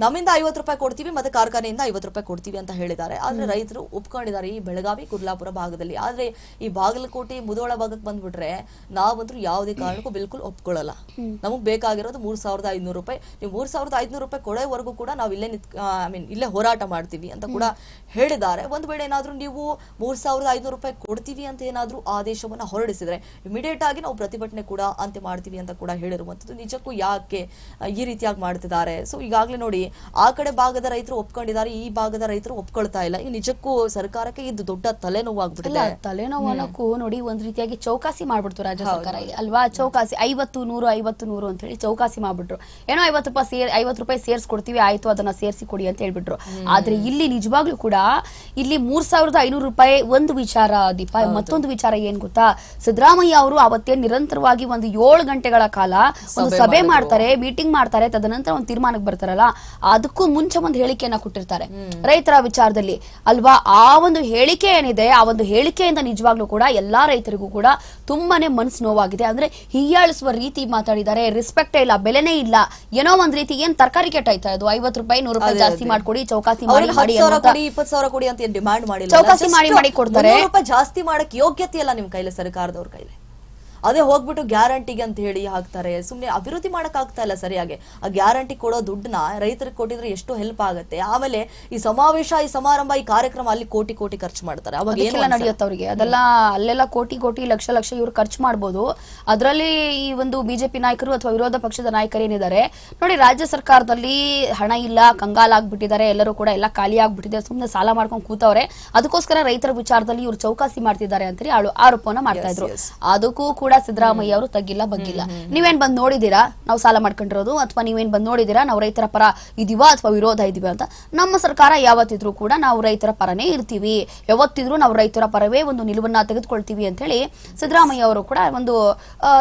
ನಮ್ಮಿಂದ ಐವತ್ತು ರೂಪಾಯಿ ಕೊಡ್ತೀವಿ ಮತ್ತೆ ಕಾರ್ಖಾನೆಯಿಂದ ಐವತ್ತು ರೂಪಾಯಿ ಕೊಡ್ತೀವಿ ಅಂತ ಹೇಳಿದ್ದಾರೆ. ಆದ್ರೆ ರೈತರು ಒಪ್ಕೊಂಡಿದ್ದಾರೆ ಈ ಬೆಳಗಾವಿ ಕುರ್ಲಾಪುರ ಭಾಗದಲ್ಲಿ. ಆದ್ರೆ ಈ ಬಾಗಲಕೋಟೆ ಮುದೋಳ ಭಾಗಕ್ಕೆ ಬಂದ್ಬಿಟ್ರೆ ನಾವಂತೂ ಯಾವುದೇ ಕಾರಣಕ್ಕೂ ಬಿಲ್ಕುಲ್ ಒಪ್ಕೊಳ್ಳಲ್ಲ. ನಮಗ್ ಬೇಕಾಗಿರೋದು ಮೂರ್ ಸಾವಿರದ ಐದ್ನೂರು ರೂಪಾಯಿ. ನೀವು ಮೂರ್ ಸಾವಿರದ ಐದ್ನೂರು ರೂಪಾಯಿ ಕೊಡೋವರೆಗೂ ಕೂಡ ನಾವು ಇಲ್ಲೇ ನಿಂತ್ ಐ ಮೀನ್ ಇಲ್ಲೇ ಹೋರಾಟ ಮಾಡ್ತೀವಿ ಅಂತ ಕೂಡ ಹೇಳಿದ್ದಾರೆ. ಒಂದ್ ವೇಳೆ ಏನಾದ್ರೂ ನೀವು ಮೂರ್ ಸಾವಿರದ ಐದ್ನೂರು ರೂಪಾಯಿ ಕೊಡ್ತೀವಿ ಅಂತ ಏನಾದ್ರೂ ಆದೇಶವನ್ನ ಹೊರಡಿಸಿದ್ರೆ ಇಮಿಡಿಯೇಟ್ ಆಗಿ ನಾವು ಪ್ರತಿಭಟನೆ ಕೂಡ ಅಂತ್ಯ ಮಾಡ್ತೀವಿ ಅಂತ ಕೂಡ ಹೇಳಿರುವಂತದ್ದು ನಿಜಕ್ಕೂ ಯಾಕೆ ಈ ರೀತಿಯಾಗಿ ಮಾಡ್ತಿದ್ದಾರೆ? ಸೊ ಈಗಾಗಲೇ ನೋಡಿ ಆ ಕಡೆ ಭಾಗದ ರೈತರು ಒಪ್ಕೊಂಡಿದ್ದಾರೆ ಈ ಭಾಗದ ರೈತರು ಒಪ್ಕೊಳ್ತಾ ಇಲ್ಲ. ಈ ನಿಜಕ್ಕೂ ಸರ್ಕಾರಕ್ಕೆ ಇದು ದೊಡ್ಡ ತಲೆನೋವು ತಲೆನೋವಾಗ್ಬಿಟ್ಟಿದೆ ತಲೆನೋವು ಅನ್ನೋಕ್ಕೂ ನೋಡಿ ಒಂದ್ ರೀತಿಯಾಗಿ ಚೌಕಾಸಿ ಮಾಡ್ಬಿಡ್ತು ರಾಜ್ಯ ಸರ್ಕಾರ. ಅಲ್ವಾ? ಚೌಕಾಸಿ ಐವತ್ತು ನೂರು ಐವತ್ತು ನೂರು ಅಂತ ಹೇಳಿ ಚೌಕಾಸಿ ಮಾಡ್ಬಿಟ್ರು. ಏನೋ ಐವತ್ತು ರೂಪಾಯಿ ಸೇರ್ ಐವತ್ತು ರೂಪಾಯಿ ಸೇರ್ಸ್ಕೊಡ್ತೀವಿ ಆಯ್ತು ಅದನ್ನ ಸೇರ್ಸಿ ಕೊಡಿ ಅಂತ ಹೇಳ್ಬಿಟ್ರು. ಆದ್ರೆ ಇಲ್ಲಿ ನಿಜವಾಗ್ಲೂ ಕೂಡ ಇಲ್ಲಿ ಮೂರ್ ಸಾವಿರದ ಐನೂರು ರೂಪಾಯಿ ಒಂದು ವಿಚಾರ ದೀಪ ಮತ್ತೊಂದು ವಿಚಾರ ಏನ್ ಗೊತ್ತಾ? ಸಿದ್ದರಾಮಯ್ಯ ಅವರು ಅವತ್ತೇ ನಿರಂತರವಾಗಿ ಒಂದು ಏಳು ಗಂಟೆಗಳ ಕಾಲ ಒಂದು ಸಭೆ ಸಭೆ ಮಾಡ್ತಾರೆ ಮೀಟಿಂಗ್ ಮಾಡ್ತಾರೆ ತದನಂತರ ಒಂದು ತೀರ್ಮಾನಕ್ಕೆ ಬರ್ತಾರಲ್ಲ. ಅದಕ್ಕೂ ಮುಂಚೆ ಒಂದು ಹೇಳಿಕೆಯನ್ನ ಕೊಟ್ಟಿರ್ತಾರೆ. ರೈತರ ವಿಚಾರದಲ್ಲಿ ಅಲ್ವಾ ಆ ಒಂದು ಹೇಳಿಕೆ ಏನಿದೆ ಆ ಒಂದು ಹೇಳಿಕೆಯಿಂದ ನಿಜವಾಗ್ಲೂ ಕೂಡ ಎಲ್ಲಾ ರೈತರಿಗೂ ಕೂಡ ತುಂಬಾನೇ ಮನ್ಸು ನೋವಾಗಿದೆ. ಅಂದ್ರೆ ಹೀಯಾಳಿಸುವ ರೀತಿ ಮಾತಾಡಿದ್ದಾರೆ ರೆಸ್ಪೆಕ್ಟೇ ಇಲ್ಲ ಬೆಲೆನೇ ಇಲ್ಲ ಏನೋ ಒಂದ್ ರೀತಿ ಏನ್ ತರಕಾರಿ ಕೆಟ್ಟಾಯ್ತಾ ಇದು ಐವತ್ತು ರೂಪಾಯಿ ನೂರು ರೂಪಾಯಿ ಜಾಸ್ತಿ ಅದೇ. ಮಾಡ್ಕೊಡಿ ಚೌಕಾಸಿ ಮಾಡಿ ಮಾಡಿ ಅಂತ ಚೌಕಾಸಿ ಮಾಡಿ ಮಾಡಿ ಕೊಡ್ತಾರೆ. ಜಾಸ್ತಿ ಮಾಡಕ್ ಯೋಗ್ಯತೆ ಇಲ್ಲ ನಿಮ್ ಕೈಲಿ ಸರ್ಕಾರದವ್ರ ಕೈಲಿ. ಅದೇ ಹೋಗ್ಬಿಟ್ಟು ಗ್ಯಾರಂಟಿಗೆ ಅಂತ ಹೇಳಿ ಹಾಕ್ತಾರೆ. ಸುಮ್ಮನೆ ಅಭಿವೃದ್ಧಿ ಮಾಡಕ್ ಆಗ್ತಾ ಇಲ್ಲ ಸರಿಯಾಗಿ. ಆ ಗ್ಯಾರಂಟಿ ಕೊಡೋ ದುಡ್ಡನ್ನ ರೈತರಿಗೆ ಕೊಟ್ಟಿದ್ರೆ ಎಷ್ಟು ಹೆಲ್ಪ್ ಆಗುತ್ತೆ? ಆಮೇಲೆ ಈ ಸಮಾವೇಶ ಈ ಸಮಾರಂಭ ಈ ಕಾರ್ಯಕ್ರಮ ಅಲ್ಲಿ ಕೋಟಿ ಕೋಟಿ ಖರ್ಚು ಮಾಡ್ತಾರೆ. ಅವಾಗ ಏನೆಲ್ಲ ನಡೆಯುತ್ತೆ ಅವ್ರಿಗೆ. ಅದೆಲ್ಲ ಅಲ್ಲೆಲ್ಲ ಕೋಟಿ ಕೋಟಿ ಲಕ್ಷ ಲಕ್ಷ ಇವರು ಖರ್ಚು ಮಾಡ್ಬೋದು. ಅದರಲ್ಲಿ ಈ ಒಂದು ಬಿಜೆಪಿ ನಾಯಕರು ಅಥವಾ ವಿರೋಧ ಪಕ್ಷದ ನಾಯಕರು ಏನಿದ್ದಾರೆ? ನೋಡಿ ರಾಜ್ಯ ಸರ್ಕಾರದಲ್ಲಿ ಹಣ ಇಲ್ಲ ಕಂಗಾಲಾಗ್ಬಿಟ್ಟಿದ್ದಾರೆ ಎಲ್ಲರೂ ಕೂಡ ಎಲ್ಲ ಖಾಲಿ ಆಗ್ಬಿಟ್ಟಿದೆ. ಸುಮ್ಮನೆ ಸಾಲ ಮಾಡ್ಕೊಂಡು ಕೂತವ್ರೆ. ಅದಕ್ಕೋಸ್ಕರ ರೈತರ ವಿಚಾರದಲ್ಲಿ ಇವ್ರು ಚೌಕಾಸಿ ಮಾಡ್ತಿದ್ದಾರೆ ಅಂತೇಳಿ ಆರೋಪವನ್ನ ಮಾಡ್ತಾ ಇದ್ರು. ಅದಕ್ಕೂ ಕೂಡ ಸಿದ್ದರಾಮಯ್ಯ ಅವರು ತಗ್ಗಿಲ್ಲ ಬಗ್ಗಿಲ್ಲ. ನೀವೇನ್ ಬಂದ್ ನೋಡಿದೀರಾ? ನಾವು ಸಾಲ ಮಾಡ್ಕೊಂಡಿರೋದು ಅಥವಾ ನೀವೇನ್ ಬಂದ್ ನೋಡಿದೀರಾ? ನಾವು ರೈತರ ಪರ ಇದೀವಾ ಅಥವಾ ವಿರೋಧ ಇದೀವಿ ಅಂತ. ನಮ್ಮ ಸರ್ಕಾರ ಯಾವತ್ತಿದ್ರು ಕೂಡ ನಾವು ರೈತರ ಪರನೇ ಇರ್ತೀವಿ. ಯಾವತ್ತಿದ್ರು ನಾವು ರೈತರ ಪರವೇ ಒಂದು ನಿಲುವನ್ನ ತೆಗೆದುಕೊಳ್ತೀವಿ ಅಂತ ಹೇಳಿ ಸಿದ್ದರಾಮಯ್ಯ ಅವರು ಕೂಡ ಒಂದು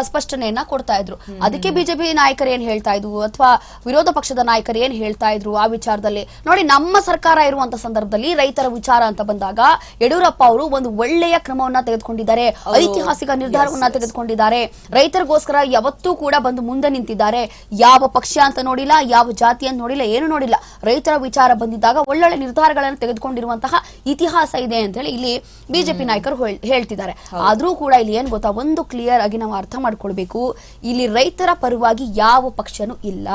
ಸ್ಪಷ್ಟನೆಯನ್ನ ಕೊಡ್ತಾ ಇದ್ರು. ಅದಕ್ಕೆ ಬಿಜೆಪಿ ನಾಯಕರು ಏನ್ ಹೇಳ್ತಾ ಇದ್ರು ಅಥವಾ ವಿರೋಧ ಪಕ್ಷದ ನಾಯಕರು ಏನ್ ಹೇಳ್ತಾ ಇದ್ರು ಆ ವಿಚಾರದಲ್ಲಿ? ನೋಡಿ ನಮ್ಮ ಸರ್ಕಾರ ಇರುವಂತ ಸಂದರ್ಭದಲ್ಲಿ ರೈತರ ವಿಚಾರ ಅಂತ ಬಂದಾಗ ಯಡಿಯೂರಪ್ಪ ಅವರು ಒಂದು ಒಳ್ಳೆಯ ಕ್ರಮವನ್ನ ತೆಗೆದುಕೊಂಡಿದ್ದಾರೆ. ಐತಿಹಾಸಿಕ ನಿರ್ಧಾರವನ್ನ ತೆಗೆದುಕೊಂಡಿದ್ದಾರೆ ರೈತರಿಗೋಸ್ಕರ ಯಾವತ್ತೂ ಕೂಡ ಬಂದು ಮುಂದೆ ನಿಂತಿದ್ದಾರೆ. ಯಾವ ಪಕ್ಷ ಅಂತ ನೋಡಿಲ್ಲ ಯಾವ ಜಾತಿ ಅಂತ ನೋಡಿಲ್ಲ ಏನು ನೋಡಿಲ್ಲ. ರೈತರ ವಿಚಾರ ಬಂದಿದ್ದಾಗ ಒಳ್ಳೊಳ್ಳೆ ನಿರ್ಧಾರಗಳನ್ನು ತೆಗೆದುಕೊಂಡಿರುವಂತಹ ಇತಿಹಾಸ ಇದೆ ಅಂತ ಹೇಳಿ ಇಲ್ಲಿ ಬಿಜೆಪಿ ನಾಯಕರು ಹೇಳ್- ಹೇಳ್ತಿದ್ದಾರೆ. ಆದ್ರೂ ಕೂಡ ಇಲ್ಲಿ ಏನ್ ಗೊತ್ತಾ ಒಂದು ಕ್ಲಿಯರ್ ಆಗಿ ನಾವು ಅರ್ಥ ಮಾಡ್ಕೊಳ್ಬೇಕು. ಇಲ್ಲಿ ರೈತರ ಪರವಾಗಿ ಯಾವ ಪಕ್ಷನೂ ಇಲ್ಲ.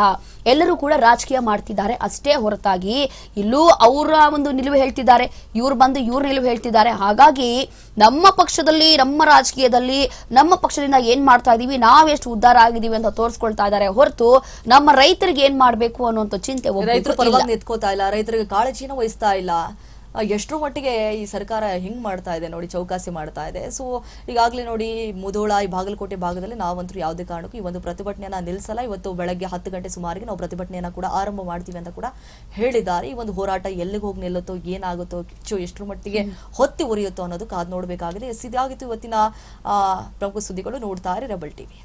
ಎಲ್ಲರೂ ಕೂಡ ರಾಜಕೀಯ ಮಾಡ್ತಿದ್ದಾರೆ ಅಷ್ಟೇ ಹೊರತಾಗಿ. ಇಲ್ಲೂ ಅವರ ಒಂದು ನಿಲುವು ಹೇಳ್ತಿದ್ದಾರೆ ಇವ್ರು ಬಂದು ಇವ್ರ ನಿಲುವು ಹೇಳ್ತಿದ್ದಾರೆ. ಹಾಗಾಗಿ ನಮ್ಮ ಪಕ್ಷದಲ್ಲಿ ನಮ್ಮ ರಾಜಕೀಯದಲ್ಲಿ ನಮ್ಮ ಪಕ್ಷದಿಂದ ಏನ್ ಮಾಡ್ತಾ ಇದೀವಿ? ನಾವ್ ಎಷ್ಟು ಉದ್ದಾರ ಆಗಿದೀವಿ ಅಂತ ತೋರಿಸ್ಕೊಳ್ತಾ ಇದ್ದಾರೆ ಹೊರತು ನಮ್ಮ ರೈತರಿಗೆ ಏನ್ ಮಾಡ್ಬೇಕು ಅನ್ನುವಂತ ಚಿಂತೆ ರೈತರು ನಿಂತ್ಕೋತಾ ಇಲ್ಲ. ರೈತರಿಗೆ ಕಾಳಜಿನ ವಹಿಸ್ತಾ ಇಲ್ಲ. ಎಷ್ಟರ ಮಟ್ಟಿಗೆ ಈ ಸರ್ಕಾರ ಹಿಂಗ್ ಮಾಡ್ತಾ ಇದೆ ನೋಡಿ ಚೌಕಾಸಿ ಮಾಡ್ತಾ ಇದೆ. ಸೊ ಈಗಾಗಲೇ ನೋಡಿ ಮುಧೋಳ ಈ ಬಾಗಲಕೋಟೆ ಭಾಗದಲ್ಲಿ ನಾವಂತೂ ಯಾವುದೇ ಕಾರಣಕ್ಕೂ ಈ ಒಂದು ಪ್ರತಿಭಟನೆಯನ್ನ ನಿಲ್ಲಿಸಲ್ಲ ಇವತ್ತು ಬೆಳಗ್ಗೆ ಹತ್ತು ಗಂಟೆ ಸುಮಾರಿಗೆ ನಾವು ಪ್ರತಿಭಟನೆಯನ್ನ ಕೂಡ ಆರಂಭ ಮಾಡ್ತೀವಿ ಅಂತ ಕೂಡ ಹೇಳಿದ್ದಾರೆ. ಈ ಒಂದು ಹೋರಾಟ ಎಲ್ಲಿಗೆ ಹೋಗಿ ನಿಲ್ಲುತ್ತೋ ಏನಾಗುತ್ತೋ ಕಿಚ್ಚು ಎಷ್ಟರ ಮಟ್ಟಿಗೆ ಹೊತ್ತಿ ಉರಿಯುತ್ತೋ ಅನ್ನೋದು ಕಾದ್ ನೋಡಬೇಕಾಗಿದೆ. ಎಸ್ ಇದಾಗಿತ್ತು ಇವತ್ತಿನ ಪ್ರಮುಖ ಸುದ್ದಿಗಳು ನೋಡ್ತಾ ಇರಿ ರೆಬಲ್ ಟಿವಿ.